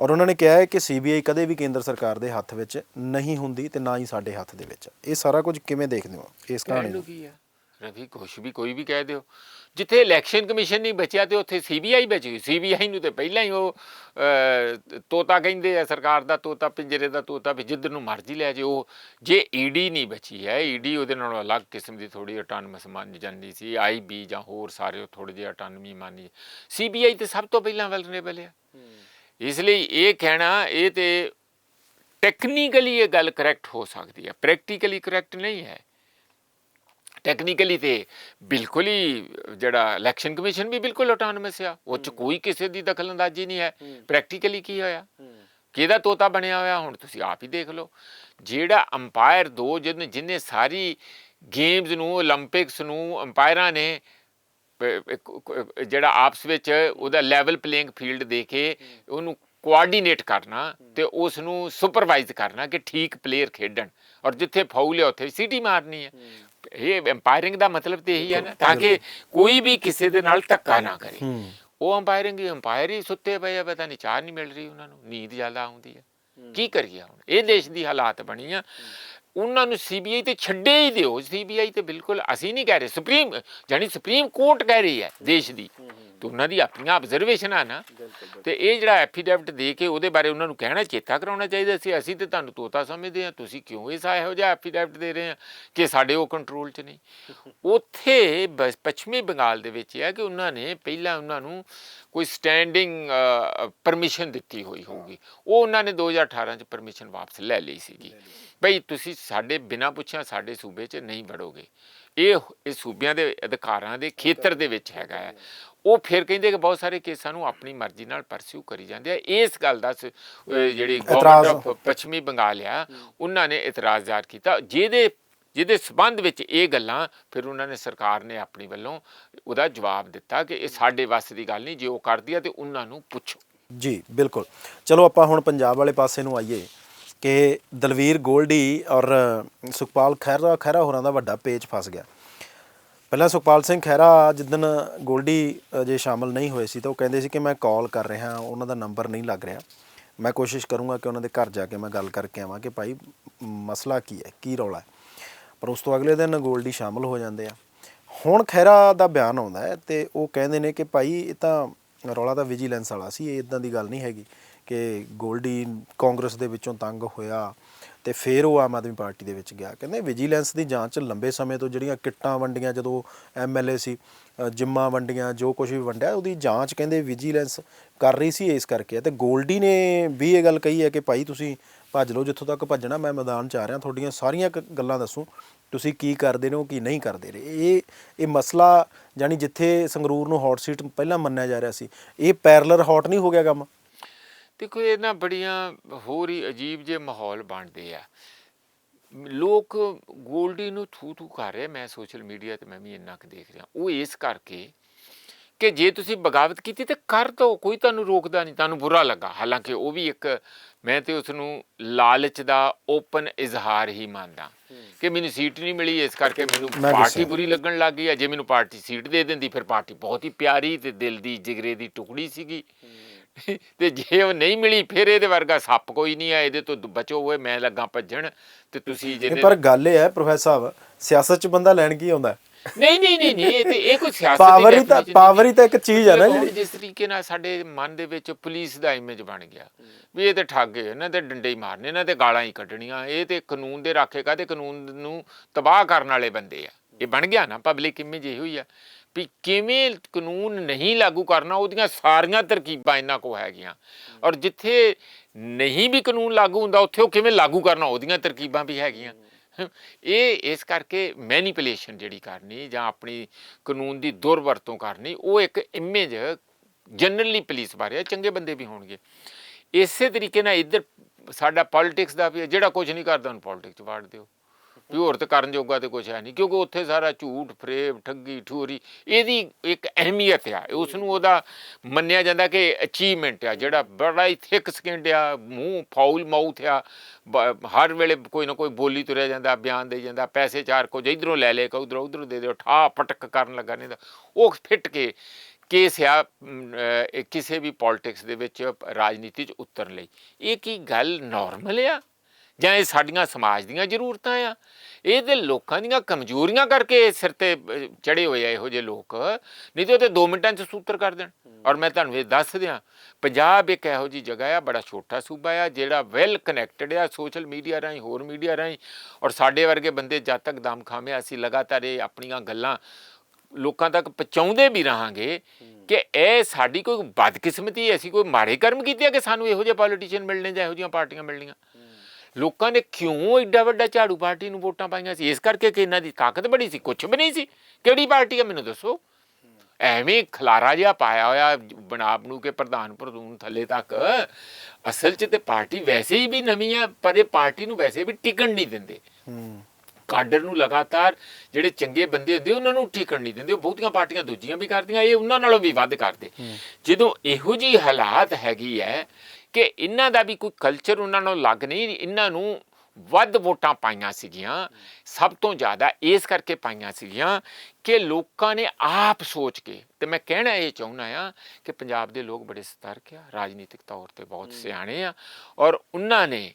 S1: ਔਰ ਉਹਨਾਂ ਨੇ ਕਿਹਾ ਹੈ ਕਿ ਸੀਬੀਆਈ ਕਦੇ ਵੀ ਕੇਂਦਰ ਸਰਕਾਰ ਦੇ ਹੱਥ ਵਿੱਚ ਨਹੀਂ ਹੁੰਦੀ ਤੇ ਨਾ ਹੀ ਸਾਡੇ ਹੱਥ ਦੇ ਵਿੱਚ। ਇਹ ਸਾਰਾ ਕੁਝ ਕਿਵੇਂ ਦੇਖਦੇ ਹੋ? ਇਸ ਕਹਾਣੀ
S2: ਨੂੰ? ਕੀ ਆ? ਰਵੀ ਕੁਛ ਵੀ ਕੋਈ ਵੀ ਕਹਿ ਦਿਓ। ਜਿੱਥੇ ਇਲੈਕਸ਼ਨ ਕਮਿਸ਼ਨ ਨਹੀਂ ਬਚਿਆ ਤੇ ਉੱਥੇ ਸੀਬੀਆਈ ਬਚ ਗਈ। ਸੀਬੀਆਈ ਨੂੰ ਤੇ ਪਹਿਲਾਂ ਹੀ ਉਹ ਅਹ, ਤੋਤਾ ਕਹਿੰਦੇ ਆ ਸਰਕਾਰ ਦਾ ਤੋਤਾ ਪਿੰਜਰੇ ਦਾ ਤੋਤਾ ਵੀ ਜਿੱਧਰ ਨੂੰ ਮਰਜ਼ੀ ਲੈ ਜੇ ਉਹ ਜੇ ਈਡੀ ਨਹੀਂ ਬਚੀ ਹੈ ਈਡੀ ਉਹਦੇ ਨਾਲੋਂ ਅਲੱਗ ਕਿਸਮ ਦੀ ਥੋੜੀ ਆਟੋਨਮਸ ਮੰਨੀ ਜਾਂਦੀ ਸੀ। ਆਈਬੀ ਜਾਂ ਹੋਰ ਸਾਰੇ ਥੋੜੇ ਜਿਹੇ ਆਟੋਨਮੀ ਮੰਨੀ। ਸੀਬੀਆਈ ਤੇ ਸਭ ਤੋਂ ਪਹਿਲਾਂ ਵਲਨਰੇਬਲ ਆ। ਇਸ ਲਈ ਇਹ ਕਹਿਣਾ ਇਹ ਤੇ ਟੈਕਨੀਕਲੀ ਇਹ ਗੱਲ ਕਰੈਕਟ ਹੋ ਸਕਦੀ ਹੈ ਪ੍ਰੈਕਟੀਕਲੀ ਕਰੈਕਟ ਨਹੀਂ ਹੈ। ਟੈਕਨੀਕਲੀ ਤੇ ਬਿਲਕੁਲ ਹੀ ਜਿਹੜਾ ਇਲੈਕਸ਼ਨ ਕਮਿਸ਼ਨ ਵੀ ਬਿਲਕੁਲ ਆਟੋਨਮਸ ਆ। ਉਹ ਚ ਕੋਈ ਕਿਸੇ ਦੀ ਦਖਲ ਅੰਦਾਜ਼ੀ ਨਹੀਂ ਹੈ। ਪ੍ਰੈਕਟੀਕਲੀ ਕੀ ਹੋਇਆ? ਕਿਹਦਾ ਤੋਤਾ ਬਣਿਆ ਹੋਇਆ? ਹੁਣ ਤੁਸੀਂ ਆਪ ਹੀ ਦੇਖ ਲਓ। ਜਿਹੜਾ ਅੰਪਾਇਰ ਦੋ ਜਿਹਨੇ ਜਿੰਨੇ ਸਾਰੀ ਗੇਮਸ ਨੂੰ 올림픽ਸ ਨੂੰ ਅੰਪਾਇਰਾਂ ਨੇ ਜਿਹੜਾ ਆਪਸ ਵਿੱਚ ਉਹਦਾ ਲੈਵਲ ਪਲੇਇੰਗ ਫੀਲਡ ਦੇ ਕੇ ਉਹਨੂੰ ਕੋਆਰਡੀਨੇਟ ਕਰਨਾ ਤੇ ਉਸ ਨੂੰ ਸੁਪਰਵਾਈਜ਼ ਕਰਨਾ ਕਿ ਠੀਕ ਪਲੇਅਰ ਖੇਡਣ। ਔਰ ਜਿੱਥੇ ਫਾਉਲ ਹੈ ਉੱਥੇ ਸੀਟੀ ਮਾਰਨੀ ਹੈ। ਇਹ ਐਮਪਾਇਰਿੰਗ ਦਾ ਮਤਲਬ ਤੇ ਇਹੀ ਹੈ ਨਾ ਤਾਂ ਕਿ ਕੋਈ ਵੀ ਕਿਸੇ ਦੇ ਨਾਲ ਧੱਕਾ ਨਾ ਕਰੇ। ਉਹ ਅੰਪਾਇਰਿੰਗ ਹੀ ਅੰਪਾਇਰ ਹੀ ਸੁੱਤੇ ਪਏ ਆ ਪਤਾ ਨਹੀਂ ਚਾਹ ਨਹੀਂ ਮਿਲ ਰਹੀ ਉਹਨਾਂ ਨੂੰ ਨੀਂਦ ਜ਼ਿਆਦਾ ਆਉਂਦੀ ਹੈ। ਕੀ ਕਰੀਏ ਹੁਣ? ਇਹ ਦੇਸ਼ ਦੀ ਹਾਲਾਤ ਬਣੀ ਆ। ਉਹਨਾਂ ਨੂੰ ਸੀਬੀਆਈ ਤੇ ਛੱਡੇ ਹੀ ਦਿਓ। ਸੀਬੀਆਈ ਤੇ ਬਿਲਕੁਲ ਅਸੀਂ ਨਹੀਂ ਕਹਿ ਰਹੇ ਸੁਪਰੀਮ ਜਾਨੀ ਸੁਪਰੀਮ ਕੋਰਟ ਕਹਿ ਰਹੀ ਹੈ ਦੇਸ਼ ਦੀ। ਤੇ ਉਹਨਾਂ ਦੀ ਆਪਣੀਆਂ ਆਬਜ਼ਰਵੇਸ਼ਨ ਆ ਨਾ। ਤੇ ਇਹ ਜਿਹੜਾ ਐਫੀਡੈਵਿਟ ਦੇ ਕੇ ਉਹਦੇ ਬਾਰੇ ਉਹਨਾਂ ਨੂੰ ਕਹਿਣਾ ਚੇਤਾ ਕਰਾਉਣਾ ਚਾਹੀਦਾ ਸੀ। ਅਸੀਂ ਤੇ ਤੁਹਾਨੂੰ ਤੋਤਾ ਸਮਝਦੇ ਹਾਂ। ਤੁਸੀਂ ਕਿਉਂ ਇਸ ਇਹੋ ਜਿਹਾ ਐਫੀਡੈਵਿਟ ਦੇ ਰਹੇ ਆ ਕਿ ਸਾਡੇ ਉਹ ਕੰਟਰੋਲ 'ਚ ਨਹੀਂ। [laughs] ਉੱਥੇ ਪੱਛਮੀ ਬੰਗਾਲ ਦੇ ਵਿੱਚ ਇਹ ਹੈ ਕਿ ਉਹਨਾਂ ਨੇ ਪਹਿਲਾਂ ਉਹਨਾਂ ਨੂੰ ਕੋਈ ਸਟੈਂਡਿੰਗ ਪਰਮਿਸ਼ਨ ਦਿੱਤੀ ਹੋਈ ਹੋਊਗੀ। ਉਹ ਉਹਨਾਂ ਨੇ 2018 ਚ ਪਰਮਿਸ਼ਨ ਵਾਪਸ ਲੈ ਲਈ ਸੀਗੀ। ਭਈ ਤੁਸੀਂ ਸਾਡੇ ਬਿਨਾਂ ਪੁੱਛਿਆ ਸਾਡੇ ਸੂਬੇ 'ਚ ਨਹੀਂ ਵੜੋਗੇ। ਇਹ ਇਹ ਸੂਬਿਆਂ ਦੇ ਅਧਿਕਾਰਾਂ ਦੇ ਖੇਤਰ ਦੇ ਵਿੱਚ ਹੈਗਾ ਹੈ। ਉਹ ਫਿਰ ਕਹਿੰਦੇ ਕਿ ਬਹੁਤ ਸਾਰੇ ਕੇਸਾਂ ਨੂੰ ਆਪਣੀ ਮਰਜ਼ੀ ਨਾਲ ਪਰਸਿਊ ਕਰੀ ਜਾਂਦੇ ਆ। ਇਸ ਗੱਲ ਦਾ ਜਿਹੜੀ। ਗਵਰਨਮੈਂਟ ਆਫ ਪੱਛਮੀ ਬੰਗਾਲ ਆ ਉਹਨਾਂ ਨੇ ਇਤਰਾਜ਼ ਜ਼ਾਹਰ ਕੀਤਾ। ਜਿਹਦੇ ਜਿਹਦੇ ਸਬੰਧ ਵਿੱਚ ਇਹ ਗੱਲਾਂ ਫਿਰ ਉਹਨਾਂ ਨੇ ਸਰਕਾਰ ਨੇ ਆਪਣੀ ਵੱਲੋਂ ਉਹਦਾ ਜਵਾਬ ਦਿੱਤਾ ਕਿ ਇਹ ਸਾਡੇ ਵੱਸ ਦੀ ਗੱਲ ਨਹੀਂ ਜੇ ਉਹ ਕਰਦੀ ਆ ਤੇ ਉਹਨਾਂ ਨੂੰ ਪੁੱਛੋ।
S1: ਜੀ ਬਿਲਕੁਲ। ਚਲੋ ਆਪਾਂ ਹੁਣ ਪੰਜਾਬ ਵਾਲੇ ਪਾਸੇ ਨੂੰ ਆਈਏ। ਕਿ ਦਲਵੀਰ ਗੋਲਡੀ ਔਰ ਸੁਖਪਾਲ ਖਹਿਰਾ ਖਹਿਰਾ ਹੋਰਾਂ ਦਾ ਵੱਡਾ ਪੇਚ ਫਸ ਗਿਆ। ਪਹਿਲਾਂ ਸੁਖਪਾਲ ਸਿੰਘ ਖਹਿਰਾ ਜਿੱਦਨ ਗੋਲਡੀ ਜੇ ਸ਼ਾਮਲ ਨਹੀਂ ਹੋਏ ਸੀ ਤਾਂ ਉਹ ਕਹਿੰਦੇ ਸੀ ਕਿ ਮੈਂ ਕਾਲ ਕਰ ਰਿਹਾ, ਉਹਨਾਂ ਦਾ ਨੰਬਰ ਨਹੀਂ ਲੱਗ ਰਿਹਾ। ਮੈਂ ਕੋਸ਼ਿਸ਼ ਕਰੂੰਗਾ ਕਿ ਉਹਨਾਂ ਦੇ ਘਰ ਜਾ ਕੇ ਮੈਂ ਗੱਲ ਕਰਕੇ ਆਵਾਂ ਕਿ ਭਾਈ, ਮਸਲਾ ਕੀ ਹੈ, ਕੀ ਰੌਲਾ ਹੈ? ਪਰ ਉਸ ਤੋਂ ਅਗਲੇ ਦਿਨ ਗੋਲਡੀ ਸ਼ਾਮਲ ਹੋ ਜਾਂਦੇ ਆ। ਹੁਣ ਖਹਿਰਾ ਦਾ ਬਿਆਨ ਆਉਂਦਾ ਹੈ ਤੇ ਉਹ ਕਹਿੰਦੇ ਨੇ ਕਿ ਭਾਈ, ਇਹ ਤਾਂ ਰੌਲਾ ਤਾਂ ਵਿਜੀਲੈਂਸ ਵਾਲਾ ਸੀ, ਇਹ ਇਦਾਂ ਦੀ ਗੱਲ ਨਹੀਂ ਹੈਗੀ। ਕਿ ਗੋਲਡੀ ਕਾਂਗਰਸ ਦੇ ਵਿੱਚੋਂ ਤੰਗ ਹੋਇਆ ਤੇ ਫਿਰ ਉਹ ਆਮ ਆਦਮੀ ਪਾਰਟੀ ਦੇ ਵਿੱਚ ਗਿਆ। ਕਹਿੰਦੇ ਵਿਜੀਲੈਂਸ ਦੀ ਜਾਂਚ ਲੰਬੇ ਸਮੇਂ ਤੋਂ ਜਿਹੜੀਆਂ ਕਿੱਟਾਂ ਵੰਡੀਆਂ ਜਦੋਂ ਐਮਐਲਏ ਸੀ ਅ, ਜਿੰਮਾਂ ਵੰਡੀਆਂ ਜੋ ਕੁਝ ਵੀ ਵੰਡਿਆ ਉਹਦੀ ਜਾਂਚ ਕਹਿੰਦੇ ਵਿਜੀਲੈਂਸ ਕਰ ਰਹੀ ਸੀ ਇਸ ਕਰਕੇ। ਤੇ ਗੋਲਡੀ ਨੇ ਵੀ ਇਹ ਗੱਲ ਕਹੀ ਹੈ ਕਿ ਭਾਈ ਤੁਸੀਂ ਭੱਜ ਲਓ ਜਿੱਥੋਂ ਤੱਕ ਭੱਜਣਾ ਮੈਂ ਮੈਦਾਨ 'ਚ ਆ ਰਿਹਾ ਤੁਹਾਡੀਆਂ ਸਾਰੀਆਂ ਕ- ਗੱਲਾਂ ਦੱਸੋ ਤੁਸੀਂ ਕੀ ਕਰਦੇ ਨੇ ਉਹ ਕੀ ਨਹੀਂ ਕਰਦੇ ਰਹੇ। ਇਹ ਇਹ ਮਸਲਾ ਜਾਨੀ ਜਿੱਥੇ ਸੰਗਰੂਰ ਨੂੰ ਹੌਟ ਸੀਟ ਪਹਿਲਾਂ ਮੰਨਿਆ ਜਾ ਰਿਹਾ ਸੀ ਇਹ ਪੈਰਲਰ ਹੌਟ ਨਹੀਂ ਹੋ ਗਿਆ ਕੰਮ?
S2: ਦੇਖੋ ਇਹ ਨਾ ਬੜੀਆਂ ਹੋਰ ਹੀ ਅਜੀਬ ਜਿਹੇ ਮਾਹੌਲ ਬਣਦੇ ਆ। ਲੋਕ ਗੋਲਡੀ ਨੂੰ ਥੂ ਥੂ ਕਰ ਰਹੇ ਮੈਂ ਸੋਸ਼ਲ ਮੀਡੀਆ ਤੇ ਮੈਂ ਵੀ ਇੰਨਾ ਕੁ ਦੇਖ ਰਿਹਾ। ਉਹ ਇਸ ਕਰਕੇ ਕਿ ਜੇ ਤੁਸੀਂ ਬਗਾਵਤ ਕੀਤੀ ਤੇ ਕਰ ਦੋ। ਕੋਈ ਤੁਹਾਨੂੰ ਰੋਕਦਾ ਨਹੀਂ ਤੁਹਾਨੂੰ ਬੁਰਾ ਲੱਗਾ। ਹਾਲਾਂਕਿ ਉਹ ਵੀ ਇੱਕ ਮੈਂ ਤੇ ਉਸ ਨੂੰ ਲਾਲਚ ਦਾ ਓਪਨ ਇਜ਼ਹਾਰ ਹੀ ਮੰਨਦਾ। ਕਿ ਮੈਨੂੰ ਸੀਟ ਨਹੀਂ ਮਿਲੀ ਇਸ ਕਰਕੇ ਮੈਨੂੰ ਪਾਰਟੀ। ਬੁਰੀ ਲੱਗਣ ਲੱਗ ਗਈ ਜੇ ਮੈਨੂੰ ਪਾਰਟੀ ਸੀਟ ਦੇ ਦਿੰਦੀ ਫਿਰ ਪਾਰਟੀ ਬਹੁਤ ਹੀ ਪਿਆਰੀ ਤੇ ਦਿਲ ਦੀ ਜਿਗਰੇ ਦੀ ਟੁਕੜੀ ਸੀਗੀ। ਤੇ ਜੇ ਉਹ ਨਹੀਂ ਮਿਲੀ ਫਿਰ ਇਹਦੇ ਵਰਗਾ ਸੱਪ ਕੋਈ ਨਹੀਂ ਆ ਇਹਦੇ ਤੋਂ ਬਚੋ ਹੋਏ ਮੈਂ ਲੱਗਾ ਭੱਜਣ ਤੇ ਤੁਸੀਂ ਜਿਹਦੇ
S1: ਪਰ ਗੱਲ ਇਹ ਹੈ ਪ੍ਰੋਫੈਸਰ ਸਾਹਿਬ ਸਿਆਸਤ 'ਚ ਬੰਦਾ ਲੈਣ ਕੀ ਆਉਂਦਾ?
S2: ਨਹੀਂ ਨਹੀਂ ਨਹੀਂ ਨਹੀਂ ਇਹ ਤੇ ਇਹ ਕੋਈ ਸਿਆਸਤ
S1: ਪਾਵਰ ਹੀ ਤਾਂ ਪਾਵਰ ਹੀ ਤਾਂ ਇੱਕ ਚੀਜ਼ ਹੈ ਨਾ ਜਿਹੜੀ
S2: ਜਿਸ ਤਰੀਕੇ ਨਾਲ ਸਾਡੇ ਮਨ ਦੇ ਵਿੱਚ ਪੁਲਿਸ ਦਾ ਇਮੇਜ ਬਣ ਗਿਆ ਵੀ ਇਹ ਤੇ ਠੱਗ ਹੈ ਇਹਨਾਂ ਤੇ ਡੰਡੇ ਹੀ ਮਾਰਨੇ ਇਹਨਾਂ ਤੇ ਗਾਲਾਂ ਹੀ ਕੱਢਣੀਆਂ ਇਹ ਤੇ ਕਾਨੂੰਨ ਦੇ ਰਾਖੇਗਾ ਤੇ ਕਾਨੂੰਨ ਨੂੰ ਤਬਾਹ ਕਰਨ ਵਾਲੇ ਬੰਦੇ ਆ। ਇਹ ਬਣ ਗਿਆ ਨਾ ਪਬਲਿਕ ਇਮੇਜ ਇਹ ਹੋਈ ਆ। ਵੀ ਕਿਵੇਂ ਕਾਨੂੰਨ ਨਹੀਂ ਲਾਗੂ ਕਰਨਾ ਉਹਦੀਆਂ ਸਾਰੀਆਂ ਤਰਕੀਬਾਂ ਇਹਨਾਂ ਕੋ ਹੈਗੀਆਂ। ਔਰ ਜਿੱਥੇ ਨਹੀਂ ਵੀ ਕਾਨੂੰਨ ਲਾਗੂ ਹੁੰਦਾ ਉੱਥੇ ਉਹ ਕਿਵੇਂ ਲਾਗੂ ਕਰਨਾ ਉਹਦੀਆਂ ਤਰਕੀਬਾਂ ਵੀ ਹੈਗੀਆਂ। ਇਹ ਇਸ ਕਰਕੇ ਮੈਨੀਪੂਲੇਸ਼ਨ ਜਿਹੜੀ ਕਰਨੀ ਜਾਂ ਆਪਣੀ ਕਾਨੂੰਨ ਦੀ ਦੁਰਵਰਤੋਂ ਕਰਨੀ ਉਹ ਇੱਕ ਇਮੇਜ ਜਨਰਲੀ ਪੁਲਿਸ ਬਾਰੇ ਚੰਗੇ ਬੰਦੇ ਵੀ ਹੋਣਗੇ। ਇਸੇ ਤਰੀਕੇ ਨਾਲ ਇੱਧਰ ਸਾਡਾ ਪੋਲਿਟਿਕਸ ਦਾ ਵੀ ਜਿਹੜਾ ਕੁਝ ਨਹੀਂ ਕਰਦਾ ਉਹਨੂੰ ਪੋਲਿਟਿਕਸ ਚ ਵਾੜ ਦਿਓ। ਵੀ ਹੋਰ ਤੇ ਕਰਨ ਜੋਗਾ ਤੇ ਕੁਝ ਹੈ ਨਹੀਂ, ਕਿਉਂਕਿ ਉੱਥੇ ਸਾਰਾ ਝੂਠ ਫਰੇਬ ਠੱਗੀ, ਠੋਰੀ, ਇਹਦੀ ਇੱਕ ਅਹਿਮੀਅਤ ਆ ਉਸ ਨੂੰ ਉਹਦਾ ਮੰਨਿਆ ਜਾਂਦਾ ਕਿ ਅਚੀਵਮੈਂਟ ਆ, ਜਿਹੜਾ ਬੜਾ ਹੀ ਥਿਕ ਸਕਿੰਡ ਆ, ਮੂੰਹ ਫਾਉਲ ਮਾਊਥ ਆ, ਬ- ਹਰ ਵੇਲੇ ਕੋਈ ਨਾ ਕੋਈ ਬੋਲੀ ਤੁਰਿਆ ਜਾਂਦਾ, ਬਿਆਨ ਦੇ ਜਾਂਦਾ, ਪੈਸੇ ਚਾਰ ਕੁਝ ਇਧਰੋਂ ਲੈ ਲੈ ਕੋ ਉਧਰੋਂ ਉਧਰੋਂ ਦੇ ਦਿਓ, ਠਾ ਪਟਕ ਕਰਨ ਲੱਗਾ ਨਹੀਂ ਤਾਂ ਉਹ ਫਿੱਟ ਕੇ ਕੇਸ ਆ ਕਿਸੇ ਵੀ ਪੋਲਿਟਿਕਸ ਦੇ ਵਿੱਚ ਰਾਜਨੀਤੀ 'ਚ ਉਤਰਨ ਲਈ। ਇਹ ਕੀ ਗੱਲ ਨਾਰਮਲ ਆ? ਜਾਂ ਇਹ ਸਾਡੀਆਂ ਸਮਾਜ ਦੀਆਂ ਜ਼ਰੂਰਤਾਂ ਆ? ਇਹ ਤੇ ਲੋਕਾਂ ਦੀਆਂ ਕਮਜ਼ੋਰੀਆਂ ਕਰਕੇ ਸਿਰ ਤੇ ਚੜੇ ਹੋਏ ਆ ਇਹੋ ਜਿਹੇ ਲੋਕ। ਨਹੀਂ ਤੇ ਉਹ ਤੇ 2 ਮਿੰਟਾਂ 'ਚ ਸੂਤਰ ਕਰ ਦੇਣ। ਔਰ ਮੈਂ ਤੁਹਾਨੂੰ ਇਹ ਦੱਸ ਦਿਆਂ ਪੰਜਾਬ ਇੱਕ ਇਹੋ ਜਿਹੀ ਜਗ੍ਹਾ ਆ ਬੜਾ ਛੋਟਾ ਸੂਬਾ ਆ ਜਿਹੜਾ ਵੈਲ ਕਨੈਕਟਡ ਆ ਸੋਸ਼ਲ ਮੀਡੀਆ ਰਾਹੀਂ ਹੋਰ ਮੀਡੀਆ ਰਾਹੀਂ। ਔਰ ਸਾਡੇ ਵਰਗੇ ਬੰਦੇ ਜਦ ਤੱਕ ਦਮ ਖਾਮੇ ਅਸੀਂ ਲਗਾਤਾਰ ਇਹ ਆਪਣੀਆਂ ਗੱਲਾਂ ਲੋਕਾਂ ਤੱਕ ਪਹੁੰਚਾਉਂਦੇ ਵੀ ਰਹਾਂਗੇ ਕਿ ਇਹ ਸਾਡੀ ਕੋਈ ਬਦਕਿਸਮਤੀ ਹੈ ਅਸੀਂ ਕੋਈ ਮਾੜੇ ਕਰਮ ਕੀਤੇ ਆ ਕਿ ਸਾਨੂੰ ਇਹੋ ਜਿਹੇ ਪੋਲੀਟੀਸ਼ੀਅਨ ਮਿਲਣੇ ਜਾਂ ਇਹੋ ਜਿਹੀਆਂ ਪਾਰਟੀਆਂ ਮਿਲਣੀਆਂ? ਲੋਕਾਂ ਨੇ ਕਿਉਂ ਐਡਾ ਵੱਡਾ ਝਾੜੂ ਪਾਰਟੀ ਨੂੰ ਵੋਟਾਂ ਪਾਈਆਂ ਸੀ? ਇਸ ਕਰਕੇ ਕਿ ਇਹਨਾਂ ਦੀ ਤਾਕਤ ਬੜੀ ਸੀ ਕੁਝ ਵੀ ਨਹੀਂ ਸੀ। ਕਿਹੜੀ ਪਾਰਟੀ ਹੈ ਮੈਨੂੰ ਦੱਸੋ? ਐਵੇਂ ਖਲਾਰਾ ਜਿਹਾ ਪਾਇਆ ਹੋਇਆ ਬਣਾ ਬਣੂ ਕੇ ਪ੍ਰਧਾਨ ਪ੍ਰਧੂਨ ਥੱਲੇ ਤੱਕ। ਅਸਲ 'ਚ ਤੇ ਪਾਰਟੀ ਵੈਸੇ ਹੀ ਵੀ ਨਵੀਂ ਆ ਪਰ ਇਹ ਪਾਰਟੀ ਨੂੰ ਵੈਸੇ ਵੀ ਟਿਕਣ ਨਹੀਂ ਦਿੰਦੇ। ਕਾਡਰ ਨੂੰ ਲਗਾਤਾਰ ਜਿਹੜੇ ਚੰਗੇ ਬੰਦੇ ਹੁੰਦੇ ਉਹਨਾਂ ਨੂੰ ਟਿਕਣ ਨਹੀਂ ਦਿੰਦੇ। ਉਹ ਬਹੁਤੀਆਂ ਪਾਰਟੀਆਂ ਦੂਜੀਆਂ ਵੀ ਕਰਦੀਆਂ ਇਹ ਉਹਨਾਂ ਨਾਲੋਂ ਵੀ ਵੱਧ ਕਰਦੇ। ਜਦੋਂ ਇਹੋ ਜੀ ਹਾਲਾਤ ਹੈਗੀ ਹੈ ਕਿ ਇਹਨਾਂ ਦਾ ਵੀ ਕੋਈ ਕਲਚਰ ਉਹਨਾਂ ਨੂੰ ਲੱਗ ਨਹੀਂ ਇਹਨਾਂ ਨੂੰ ਵੱਧ ਵੋਟਾਂ ਪਾਈਆਂ ਸੀਗੀਆਂ ਸਭ ਤੋਂ ਜ਼ਿਆਦਾ ਇਸ ਕਰਕੇ ਪਾਈਆਂ ਸੀਗੀਆਂ ਕਿ ਲੋਕਾਂ ਨੇ ਆਪ ਸੋਚ ਕੇ ਤੇ ਮੈਂ ਕਹਿਣਾ ਇਹ ਚਾਹੁੰਦਾ ਆ ਕਿ ਪੰਜਾਬ ਦੇ ਲੋਕ ਬੜੇ ਸਤਰਕ ਆ ਰਾਜਨੀਤਿਕ ਤੌਰ ਤੇ ਬਹੁਤ ਸਿਆਣੇ ਆ ਔਰ ਉਹਨਾਂ ਨੇ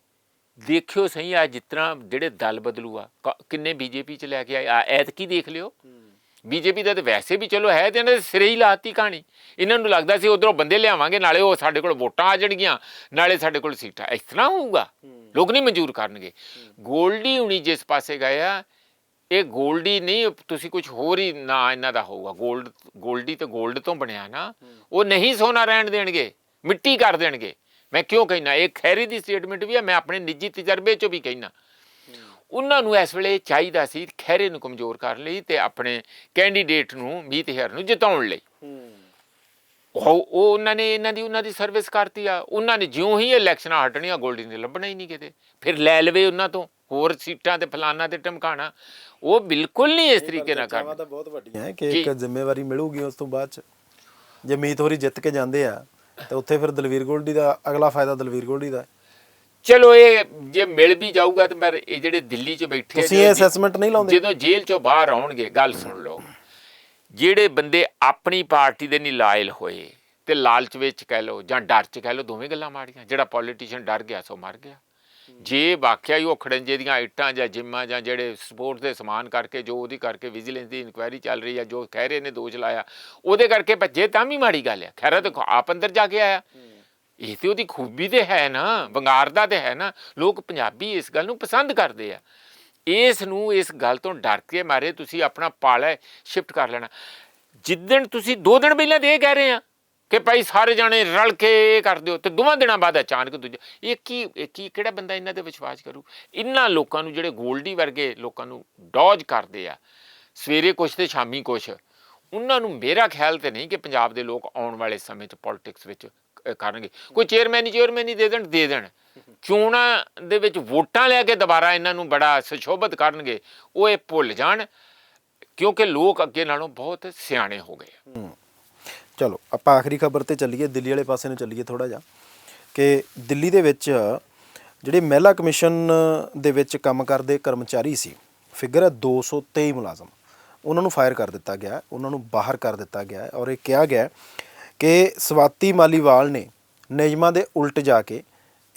S2: ਦੇਖਿਓ ਸਹੀ ਆ ਤਰ੍ਹਾਂ ਜਿਹੜੇ ਦਲ ਬਦਲੂ ਆ ਕ- ਕਿੰਨੇ ਬੀਜੇਪੀ ਚ ਲੈ ਕੇ ਆਏ ਆ ਐਤਕੀ ਦੇਖ ਲਿਓ। ਬੀਜੇਪੀ ਦਾ ਤਾਂ ਵੈਸੇ ਵੀ ਚਲੋ ਹੈ ਤੇ ਇਹਨਾਂ ਦੇ ਸਿਰੇ ਹੀ ਲਾਤੀ ਕਹਾਣੀ। ਇਹਨਾਂ ਨੂੰ ਲੱਗਦਾ ਸੀ ਉਧਰੋਂ ਬੰਦੇ ਲਿਆਵਾਂਗੇ ਨਾਲੇ ਉਹ ਸਾਡੇ ਕੋਲ ਵੋਟਾਂ ਆ ਜਾਣਗੀਆਂ ਨਾਲੇ ਸਾਡੇ ਕੋਲ ਸੀਟਾਂ। ਇਸ ਤਰ੍ਹਾਂ ਹੋਊਗਾ। ਲੋਕ ਨਹੀਂ ਮਨਜ਼ੂਰ ਕਰਨਗੇ। ਗੋਲਡੀ ਹੁਣੀ ਜਿਸ ਪਾਸੇ ਗਏ ਆ ਇਹ ਗੋਲਡੀ ਨਹੀਂ ਤੁਸੀਂ ਕੁਝ ਹੋਰ ਹੀ ਨਾ ਇਹਨਾਂ ਦਾ ਹੋਊਗਾ। ਗੋਲਡ ਗੋਲਡੀ ਤੇ ਗੋਲਡ ਤੋਂ ਬਣਿਆ ਨਾ ਉਹ ਨਹੀਂ ਸੋਨਾ ਰਹਿਣ ਦੇਣਗੇ ਮਿੱਟੀ ਕਰ ਦੇਣਗੇ। ਮੈਂ ਕਿਉਂ ਕਹਿਣਾ ਇਹ ਖੈਰੀ ਦੀ ਸਟੇਟਮੈਂਟ ਵੀ ਹੈ ਮੈਂ ਆਪਣੇ ਨਿੱਜੀ ਤਜਰਬੇ ਚੋਂ ਵੀ ਕਹਿਣਾ ਉਹਨਾਂ ਨੂੰ ਇਸ ਵੇਲੇ ਚਾਹੀਦਾ ਸੀ ਖੈਰੇ ਨੂੰ ਕਮਜ਼ੋਰ ਕਰਨ ਲਈ ਤੇ ਆਪਣੇ ਕੈਂਡੀਡੇਟ ਨੂੰ ਮੀਤ ਹੈਰ ਨੂੰ ਜਿਤਾਉਣ ਲਈ। ਉਹ ਉਹ ਉਹਨਾਂ ਨੇ ਇਹਨਾਂ ਦੀ ਉਹਨਾਂ ਦੀ ਸਰਵਿਸ ਕਰਤੀ ਆ। ਉਹਨਾਂ ਨੇ ਜਿਉਂ ਹੀ ਇਲੈਕਸ਼ਨਾਂ ਹਟਣੀਆਂ ਗੋਲਡੀ ਨੇ ਲੱਭਣਾ ਹੀ ਨਹੀਂ ਕਿਤੇ। ਫਿਰ ਲੈ ਲਵੇ ਉਹਨਾਂ ਤੋਂ ਹੋਰ ਸੀਟਾਂ ਤੇ ਫਲਾਨਾ ਤੇ ਟਮਕਾਣਾ ਉਹ ਬਿਲਕੁਲ ਨਹੀਂ ਇਸ ਤਰੀਕੇ ਨਾਲ
S1: ਤਾਂ ਬਹੁਤ ਵੱਡੀਆਂ। ਹੈ ਕਿ। ਇੱਕ ਜ਼ਿੰਮੇਵਾਰੀ ਮਿਲੂਗੀ ਉਸ ਤੋਂ ਬਾਅਦ ਚ? ਜੇ ਮੀਤ ਹੋਰੀ ਜਿੱਤ ਕੇ ਜਾਂਦੇ ਆ ਤੇ ਉੱਥੇ ਫਿਰ ਦਲਵੀਰ ਗੋਲਡੀ ਦਾ ਅਗਲਾ ਫਾਇਦਾ ਦਲਵੀਰ ਗੋਲਡੀ ਦਾ ਹੈ।
S2: ਚਲੋ ਇਹ ਜੇ ਮਿਲ ਵੀ ਜਾਊਗਾ ਤੇ ਪਰ ਇਹ ਜਿਹੜੇ ਦਿੱਲੀ 'ਚ ਬੈਠੇ
S1: ਤੁਸੀਂ ਇਹ ਅਸੈਸਮੈਂਟ ਨਹੀਂ ਲਾਉਂਦੇ?
S2: ਜਦੋਂ ਜੇਲ੍ਹ 'ਚੋਂ ਬਾਹਰ ਆਉਣਗੇ ਗੱਲ ਸੁਣ ਲਓ। ਜਿਹੜੇ ਬੰਦੇ ਆਪਣੀ ਪਾਰਟੀ ਦੇ ਨਹੀਂ ਲਾਇਲ ਹੋਏ ਤੇ ਲਾਲਚ ਵਿੱਚ ਕਹਿ ਲਓ ਜਾਂ ਡਰ 'ਚ ਕਹਿ ਲਓ ਦੋਵੇਂ ਗੱਲਾਂ ਮਾੜੀਆਂ। ਜਿਹੜਾ ਪੋਲੀਟੀਸ਼ੀਅਨ ਡਰ ਗਿਆ ਸੋ ਮਰ ਗਿਆ। ਜੇ ਵਾਕਿਆ ਹੀ ਉਹ ਖੜੰਜੇ ਦੀਆਂ ਇੱਟਾਂ ਜਾਂ ਜਿੰਮਾਂ ਜਾਂ ਜਿਹੜੇ ਸਪੋਰਟ ਦੇ ਸਮਾਨ ਕਰਕੇ ਜੋ ਉਹਦੀ ਕਰਕੇ ਵਿਜੀਲੈਂਸ ਦੀ ਇਨਕੁਆਇਰੀ ਚੱਲ ਰਹੀ ਆ ਜੋ ਕਹਿ ਰਹੇ ਨੇ ਦੋਸ਼ ਲਾਇਆ ਉਹਦੇ ਕਰਕੇ ਭੱਜੇ ਤਾਂ ਵੀ ਮਾੜੀ ਗੱਲ ਆ। ਖੈਰ ਤੇ ਆਪ ਅੰਦਰ ਜਾ ਕੇ ਆਇਆ। ਇਹ ਤੇ ਉਹਦੀ ਖੂਬੀ ਤੇ ਹੈ ਨਾ, ਵੰਗਾਰਦਾ ਤੇ ਹੈ ਨਾ, ਲੋਕ ਪੰਜਾਬੀ ਇਸ ਗੱਲ ਨੂੰ ਪਸੰਦ ਕਰਦੇ ਆ। ਇਸ ਨੂੰ, ਇਸ ਗੱਲ ਤੋਂ ਡਰ ਕੇ ਮਾਰੇ ਤੁਸੀਂ ਆਪਣਾ ਪਾਲਾ ਸ਼ਿਫਟ ਕਰ ਲੈਣਾ। ਜਿੱਦਣ ਤੁਸੀਂ ਦੋ ਦਿਨ ਪਹਿਲਾਂ ਤੇ ਇਹ ਕਹਿ ਰਹੇ ਆ ਕਿ ਭਾਈ ਸਾਰੇ ਜਾਣੇ ਰਲ ਕੇ ਇਹ ਕਰ ਦਿਓ ਤੇ ਦੋਵਾਂ ਦਿਨਾਂ ਬਾਅਦ ਅਚਾਨਕ ਦੂਜਾ, ਇਹ ਕੀ ਇਹ ਕੀ, ਕਿਹੜਾ ਬੰਦਾ ਇਹਨਾਂ ਤੇ ਵਿਸ਼ਵਾਸ ਕਰੂ? ਇਹਨਾਂ ਲੋਕਾਂ ਨੂੰ ਜਿਹੜੇ ਗੋਲਡੀ ਵਰਗੇ ਲੋਕਾਂ ਨੂੰ ਡੌਜ ਕਰਦੇ ਆ, ਸਵੇਰੇ ਕੁਛ ਤੇ ਸ਼ਾਮੀ ਕੁਛ, ਉਹਨਾਂ ਨੂੰ ਮੇਰਾ ਖਿਆਲ ਤੇ ਨਹੀਂ ਕਿ ਪੰਜਾਬ ਦੇ ਲੋਕ ਆਉਣ ਵਾਲੇ ਸਮੇਂ 'ਚ ਪੋਲਿਟਿਕਸ ਵਿੱਚ ਅ, ਕਰਨਗੇ। ਕੋਈ ਚੇਅਰਮੈਨ ਹੀ ਚੇਅਰਮੈਨ ਹੀ ਦੇ ਦੇਣ ਦੇ ਦੇਣ। ਚੋਣਾਂ ਦੇ ਵਿੱਚ ਵੋਟਾਂ ਲੈ ਕੇ ਦੁਬਾਰਾ ਇਹਨਾਂ ਨੂੰ ਬੜਾ ਸੁਸ਼ੋਭਿਤ ਕਰਨਗੇ ਉਹ ਇਹ ਭੁੱਲ ਜਾਣ ਕਿਉਂਕਿ ਲੋਕ ਅੱਗੇ ਨਾਲੋਂ ਬਹੁਤ ਸਿਆਣੇ ਹੋ ਗਏ ਆ।
S1: ਚਲੋ ਆਪਾਂ ਆਖਰੀ ਖਬਰ ਤੇ ਚੱਲੀਏ ਦਿੱਲੀ ਵਾਲੇ ਪਾਸੇ ਨੂੰ ਚੱਲੀਏ ਥੋੜਾ ਜਿਹਾ ਕਿ ਦਿੱਲੀ ਦੇ ਵਿੱਚ ਜਿਹੜੇ ਮਹਿਲਾ ਕਮਿਸ਼ਨ ਦੇ ਵਿੱਚ ਕੰਮ ਕਰਦੇ ਕਰਮਚਾਰੀ ਸੀ ਫਿਗਰ ਹੈ 223 ਮੁਲਾਜ਼ਮ ਉਹਨਾਂ ਨੂੰ ਫਾਇਰ ਕਰ ਦਿੱਤਾ ਗਿਆ ਹੈ, ਉਹਨਾਂ ਨੂੰ ਬਾਹਰ ਕਰ ਦਿੱਤਾ ਗਿਆ ਹੈ ਔਰ ਇਹ ਕਿਹਾ ਗਿਆ ਹੈ ਕਿ ਸਵਾਤੀ ਮਾਲੀਵਾਲ ਨੇ ਨਿਯਮਾਂ ਦੇ ਉਲਟ ਜਾ ਕੇ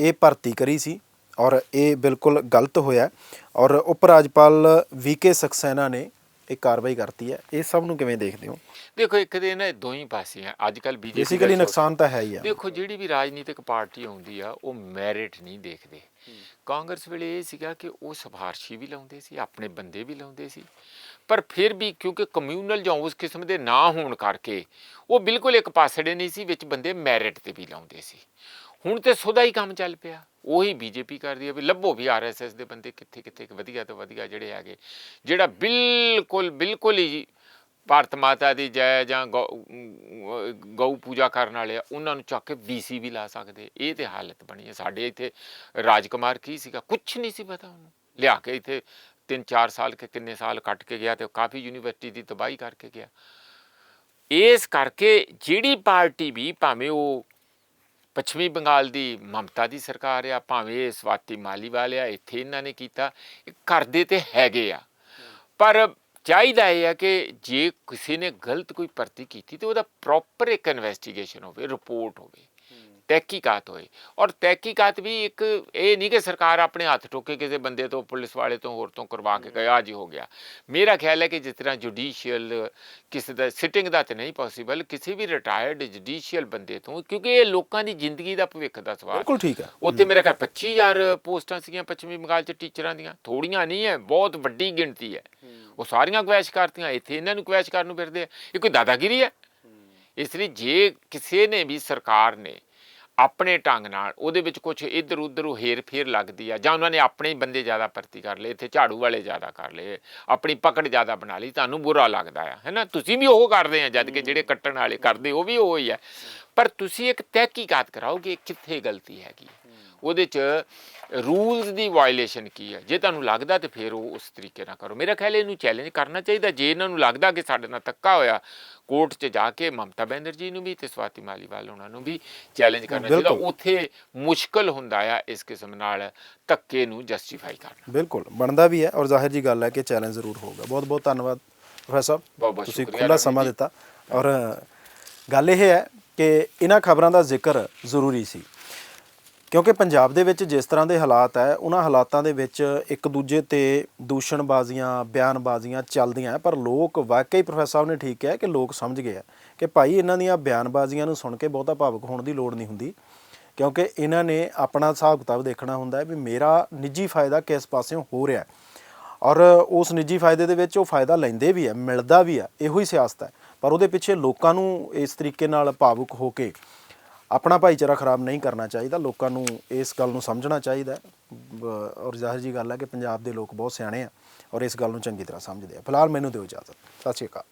S1: ਇਹ ਭਰਤੀ ਕਰੀ ਸੀ ਔਰ ਇਹ ਬਿਲਕੁਲ ਗਲਤ ਹੋਇਆ ਔਰ ਉਪ ਰਾਜਪਾਲ ਵੀਕੇ ਸਕਸੈਨਾ ਨੇ ਇਹ ਕਾਰਵਾਈ ਕਰਤੀ ਹੈ। ਇਹ ਸਭ ਨੂੰ ਕਿਵੇਂ ਦੇਖਦੇ ਹੋ?
S2: ਦੇਖੋ ਇੱਕ ਦੇ ਨਾ ਦੋ ਹੀ ਪਾਸੇ ਆ। ਅੱਜ ਕੱਲ ਬੀਜੇਪੀ
S1: ਬੇਸਿਕਲੀ ਨੁਕਸਾਨ ਤਾਂ ਹੈ ਹੀ ਆ।
S2: ਦੇਖੋ ਜਿਹੜੀ ਵੀ ਰਾਜਨੀਤਿਕ ਪਾਰਟੀ ਆਉਂਦੀ ਆ ਉਹ ਮੈਰਿਟ ਨਹੀਂ ਦੇਖਦੇ। ਕਾਂਗਰਸ ਵੇਲੇ ਇਹ ਸੀਗਾ ਕਿ ਉਹ ਸਿਫਾਰਸ਼ੀ ਵੀ ਲਾਉਂਦੇ ਸੀ ਆਪਣੇ ਬੰਦੇ ਵੀ ਲਾਉਂਦੇ ਸੀ। ਪਰ ਫਿਰ ਵੀ ਕਿਉਂਕਿ ਕਮਿਊਨਲ ਜਾਂ ਉਸ ਕਿਸਮ ਦੇ ਨਾ ਹੋਣ ਕਰਕੇ ਉਹ ਬਿਲਕੁਲ ਇੱਕ ਪਾਸੜੇ ਨਹੀਂ ਸੀ, ਵਿੱਚ ਬੰਦੇ ਮੈਰਿਟ ਤੇ ਵੀ ਲਾਉਂਦੇ ਸੀ। ਹੁਣ ਤੇ ਸੁਦਾ ਹੀ ਕੰਮ ਚੱਲ ਪਿਆ। ਉਹੀ ਬੀਜੇਪੀ ਕਰਦੀ ਹੈ ਵੀ ਲੱਭੋ ਵੀ ਆਰਐਸਐਸ ਦੇ ਬੰਦੇ ਕਿੱਥੇ ਕਿੱਥੇ ਵਧੀਆ ਤੋਂ ਵਧੀਆ ਜਿਹੜੇ ਹੈਗੇ, ਜਿਹੜਾ ਬਿਲਕੁਲ ਬਿਲਕੁਲ ਹੀ ਭਾਰਤ ਮਾਤਾ ਦੀ ਜੈ ਜਾਂ ਗਊ ਗਊ ਪੂਜਾ ਕਰਨ ਵਾਲੇ ਆ, ਉਹਨਾਂ ਨੂੰ ਚੱਕ ਕੇ ਵੀਸੀ ਵੀ ਲਾ ਸਕਦੇ। ਇਹ ਤੇ ਹਾਲਤ ਬਣੀ ਹੈ ਸਾਡੇ ਇੱਥੇ ਰਾਜਕੁਮਾਰ ਕੀ ਸੀਗਾ? ਕੁਝ ਨਹੀਂ ਸੀ ਪਤਾ ਉਹਨੂੰ। ਲਿਆ ਕੇ ਇੱਥੇ 3-4 ਸਾਲ ਕੇ ਕਿੰਨੇ ਸਾਲ ਕੱਟ ਕੇ ਗਿਆ ਤੇ ਕਾਫੀ ਯੂਨੀਵਰਸਿਟੀ ਦੀ ਤਬਾਹੀ ਕਰਕੇ ਗਿਆ। ਇਸ ਕਰਕੇ ਜਿਹੜੀ ਪਾਰਟੀ ਵੀ ਭਾਵੇਂ ਉਹ ਪੱਛਮੀ ਬੰਗਾਲ ਦੀ ਮਮਤਾ ਦੀ ਸਰਕਾਰ ਆ, ਭਾਵੇਂ ਸਵਾਤੀ ਮਾਲੀਵਾਲ ਆ, ਇੱਥੇ ਇਹਨਾਂ ਨੇ ਕੀਤਾ ਕਰਦੇ ਤੇ ਹੈਗੇ ਆ। ਪਰ ਚਾਹੀਦਾ ਇਹ ਆ ਕਿ ਜੇ ਕਿਸੇ ਨੇ ਗਲਤ ਕੋਈ ਭਰਤੀ ਕੀਤੀ ਤੇ ਉਹਦਾ ਪ੍ਰੋਪਰ ਇੱਕ ਇਨਵੈਸਟੀਗੇਸ਼ਨ ਹੋਵੇ ਰਿਪੋਰਟ ਹੋਵੇ। ਤਹਿਕੀਕਾਤ ਹੋਏ। ਔਰ ਤਹਿਕੀਕਾਤ ਵੀ ਇੱਕ ਇਹ ਨਹੀਂ ਕਿ ਸਰਕਾਰ ਆਪਣੇ ਹੱਥ ਠੋਕੇ ਕਿਸੇ ਬੰਦੇ ਤੋਂ ਪੁਲਿਸ ਵਾਲੇ ਤੋਂ ਹੋਰ ਤੋਂ ਕਰਵਾ ਕੇ ਗਿਆ ਜੀ ਹੋ ਗਿਆ। ਮੇਰਾ ਖਿਆਲ ਹੈ ਕਿ ਜਿਸ ਤਰ੍ਹਾਂ ਜੁਡੀਸ਼ੀਅਲ ਕਿਸੇ ਦਾ ਸਿਟਿੰਗ ਦਾ ਤੇ ਨਹੀਂ ਪੋਸੀਬਲ ਕਿਸੇ ਵੀ ਰਿਟਾਇਰਡ ਜੁਡੀਸ਼ੀਅਲ ਬੰਦੇ ਤੋਂ ਕਿਉਂਕਿ ਇਹ ਲੋਕਾਂ ਦੀ ਜ਼ਿੰਦਗੀ ਦਾ ਭਵਿੱਖ ਦਾ ਸਵਾਲ
S1: ਬਿਲਕੁਲ ਠੀਕ ਹੈ।
S2: ਉੱਥੇ ਮੇਰੇ ਖਿਆਲ 25000 ਪੋਸਟਾਂ ਸੀਗੀਆਂ ਪੱਛਮੀ ਬੰਗਾਲ 'ਚ ਟੀਚਰਾਂ ਦੀਆਂ। ਥੋੜੀਆਂ ਨਹੀਂ ਹੈ ਬਹੁਤ ਵੱਡੀ ਗਿਣਤੀ ਹੈ। ਉਹ ਸਾਰੀਆਂ ਕੁਐਸ਼ ਕਰਤੀਆਂ ਇੱਥੇ ਇਹਨਾਂ ਨੂੰ ਕੁਐਸ਼ ਕਰਨ ਨੂੰ ਫਿਰਦੇ ਆ। ਇਹ ਕੋਈ ਦਾਦਾਗਿਰੀ ਹੈ। ਇਸ ਲਈ ਜੇ ਕਿਸੇ ਨੇ ਵੀ ਸਰਕਾਰ ਨੇ ਆਪਣੇ ਢੰਗ ਨਾਲ ਉਹਦੇ ਵਿੱਚ ਕੁਝ ਇੱਧਰ ਉੱਧਰ ਹੇਰ ਫੇਰ ਲੱਗਦੀ ਆ ਜਾਂ ਉਹਨਾਂ ਨੇ ਆਪਣੇ ਬੰਦੇ ਜ਼ਿਆਦਾ ਭਰਤੀ ਕਰ ਲਏ ਇੱਥੇ ਝਾੜੂ ਵਾਲੇ ਜ਼ਿਆਦਾ ਕਰ ਲਏ ਆਪਣੀ ਪਕੜ ਜ਼ਿਆਦਾ ਬਣਾ ਲਈ ਤੁਹਾਨੂੰ ਬੁਰਾ ਲੱਗਦਾ ਆ ਹੈਨਾ? ਤੁਸੀਂ ਵੀ ਉਹ ਕਰਦੇ ਆ ਜਦ ਕਿ ਜਿਹੜੇ ਕੱਟਣ ਵਾਲੇ ਕਰਦੇ ਉਹ ਵੀ ਉਹ ਹੀ ਆ। ਪਰ ਤੁਸੀਂ ਇੱਕ ਤਹਿਕੀਕਾਤ ਕਰਾਓ ਕਿ ਕਿੱਥੇ ਗਲਤੀ ਹੈਗੀ। ਉਹਦੇ ਚ ਰੂਲਸ ਦੀ ਵਾਇਲੇਸ਼ਨ ਕੀ ਹੈ? ਜੇ ਤੁਹਾਨੂੰ ਲੱਗਦਾ ਤੇ ਫਿਰ ਉਹ ਉਸ ਤਰੀਕੇ ਨਾਲ ਕਰੋ। ਮੇਰਾ ਖਿਆਲ ਇਹਨੂੰ ਚੈਲੰਜ ਕਰਨਾ ਚਾਹੀਦਾ। ਜੇ ਇਹਨਾਂ ਨੂੰ ਲੱਗਦਾ ਕਿ ਸਾਡੇ ਨਾਲ ਧੱਕਾ ਹੋਇਆ ਕੋਰਟ 'ਚ ਜਾ ਕੇ ਮਮਤਾ ਬੈਨਰਜੀ ਨੂੰ ਵੀ ਤੇ ਸਵਾਤੀ ਮਾਲੀਵਾਲ ਉਹਨਾਂ ਨੂੰ ਵੀ ਚੈਲੰਜ ਕਰਨਾ ਚਾਹੀਦਾ। ਉੱਥੇ ਮੁਸ਼ਕਲ ਹੁੰਦਾ ਆ ਇਸ ਕਿਸਮ ਨਾਲ ਧੱਕੇ ਨੂੰ ਜਸਟੀਫਾਈ ਕਰਨਾ।
S1: ਬਿਲਕੁਲ ਬਣਦਾ ਵੀ ਹੈ ਔਰ ਜ਼ਾਹਿਰ ਜੀ ਗੱਲ ਹੈ ਕਿ ਚੈਲੰਜ ਜ਼ਰੂਰ ਹੋਊਗਾ। ਬਹੁਤ ਬਹੁਤ ਧੰਨਵਾਦ ਪ੍ਰੋਫੈਸਰ
S2: ਬਹੁਤ
S1: ਤੁਸੀਂ ਖੁੱਲਾ ਸਮਾਂ। ਦਿੱਤਾ ਔਰ ਗੱਲ ਇਹ ਹੈ ਕਿ ਇਹਨਾਂ ਖਬਰਾਂ ਦਾ ਜ਼ਿਕਰ ਜ਼ਰੂਰੀ ਸੀ। ਕਿਉਂਕਿ ਪੰਜਾਬ ਦੇ ਵਿੱਚ ਜਿਸ ਤਰ੍ਹਾਂ ਦੇ ਹਾਲਾਤ ਹੈ, ਉਹਨਾਂ ਹਾਲਾਤਾਂ ਦੇ ਵਿੱਚ ਇੱਕ ਦੂਜੇ ਤੇ ਦੂਸ਼ਣਬਾਜ਼ੀਆਂ, ਬਿਆਨਬਾਜ਼ੀਆਂ ਚੱਲਦੀਆਂ ਪਰ ਲੋਕ ਵਾਕਈ ਪ੍ਰੋਫੈਸਰ ਸਾਹਿਬ ਨੇ ਠੀਕ ਕਿਹਾ ਕਿ ਲੋਕ ਸਮਝ ਗਏ ਆ ਕਿ ਭਾਈ ਇਹਨਾਂ ਦੀਆਂ ਬਿਆਨਬਾਜ਼ੀਆਂ ਨੂੰ ਸੁਣ ਕੇ ਬਹੁਤਾ ਭਾਵੁਕ ਹੋਣ ਦੀ ਲੋੜ ਨਹੀਂ ਹੁੰਦੀ, ਕਿਉਂਕਿ ਇਹਨਾਂ ਨੇ ਆਪਣਾ ਹਿਸਾਬ ਕਿਤਾਬ ਦੇਖਣਾ ਹੁੰਦਾ ਹੈ ਵੀ ਮੇਰਾ ਨਿੱਜੀ ਫਾਇਦਾ ਕਿਸ ਪਾਸਿਓਂ ਹੋ ਰਿਹਾ ਹੈ। ਔਰ ਉਸ ਨਿੱਜੀ ਫਾਇਦੇ ਦੇ ਵਿੱਚ ਉਹ ਫਾਇਦਾ ਲੈਂਦੇ ਵੀ ਆ ਮਿਲਦਾ ਵੀ ਆ ਇਹੋ ਹੀ ਸਿਆਸਤ ਹੈ। ਪਰ ਉਹਦੇ ਪਿੱਛੇ ਲੋਕਾਂ ਨੂੰ ਇਸ ਤਰੀਕੇ ਨਾਲ ਭਾਵੁਕ ਹੋ ਕੇ ਆਪਣਾ ਭਾਈਚਾਰਾ ਖਰਾਬ ਨਹੀਂ ਕਰਨਾ ਚਾਹੀਦਾ। ਲੋਕਾਂ ਨੂੰ ਇਸ ਗੱਲ ਨੂੰ ਸਮਝਣਾ ਚਾਹੀਦਾ ਬ- ਔਰ ਜ਼ਾਹਿਰ ਜੀ ਗੱਲ ਹੈ ਕਿ ਪੰਜਾਬ ਦੇ ਲੋਕ ਬਹੁਤ ਸਿਆਣੇ ਆ ਔਰ ਇਸ ਗੱਲ ਨੂੰ ਚੰਗੀ ਤਰ੍ਹਾਂ ਸਮਝਦੇ ਆ। ਫਿਲਹਾਲ ਮੈਨੂੰ ਦਿਓ ਇਜਾਜ਼ਤ। ਸਤਿ ਸ਼੍ਰੀ ਅਕਾਲ।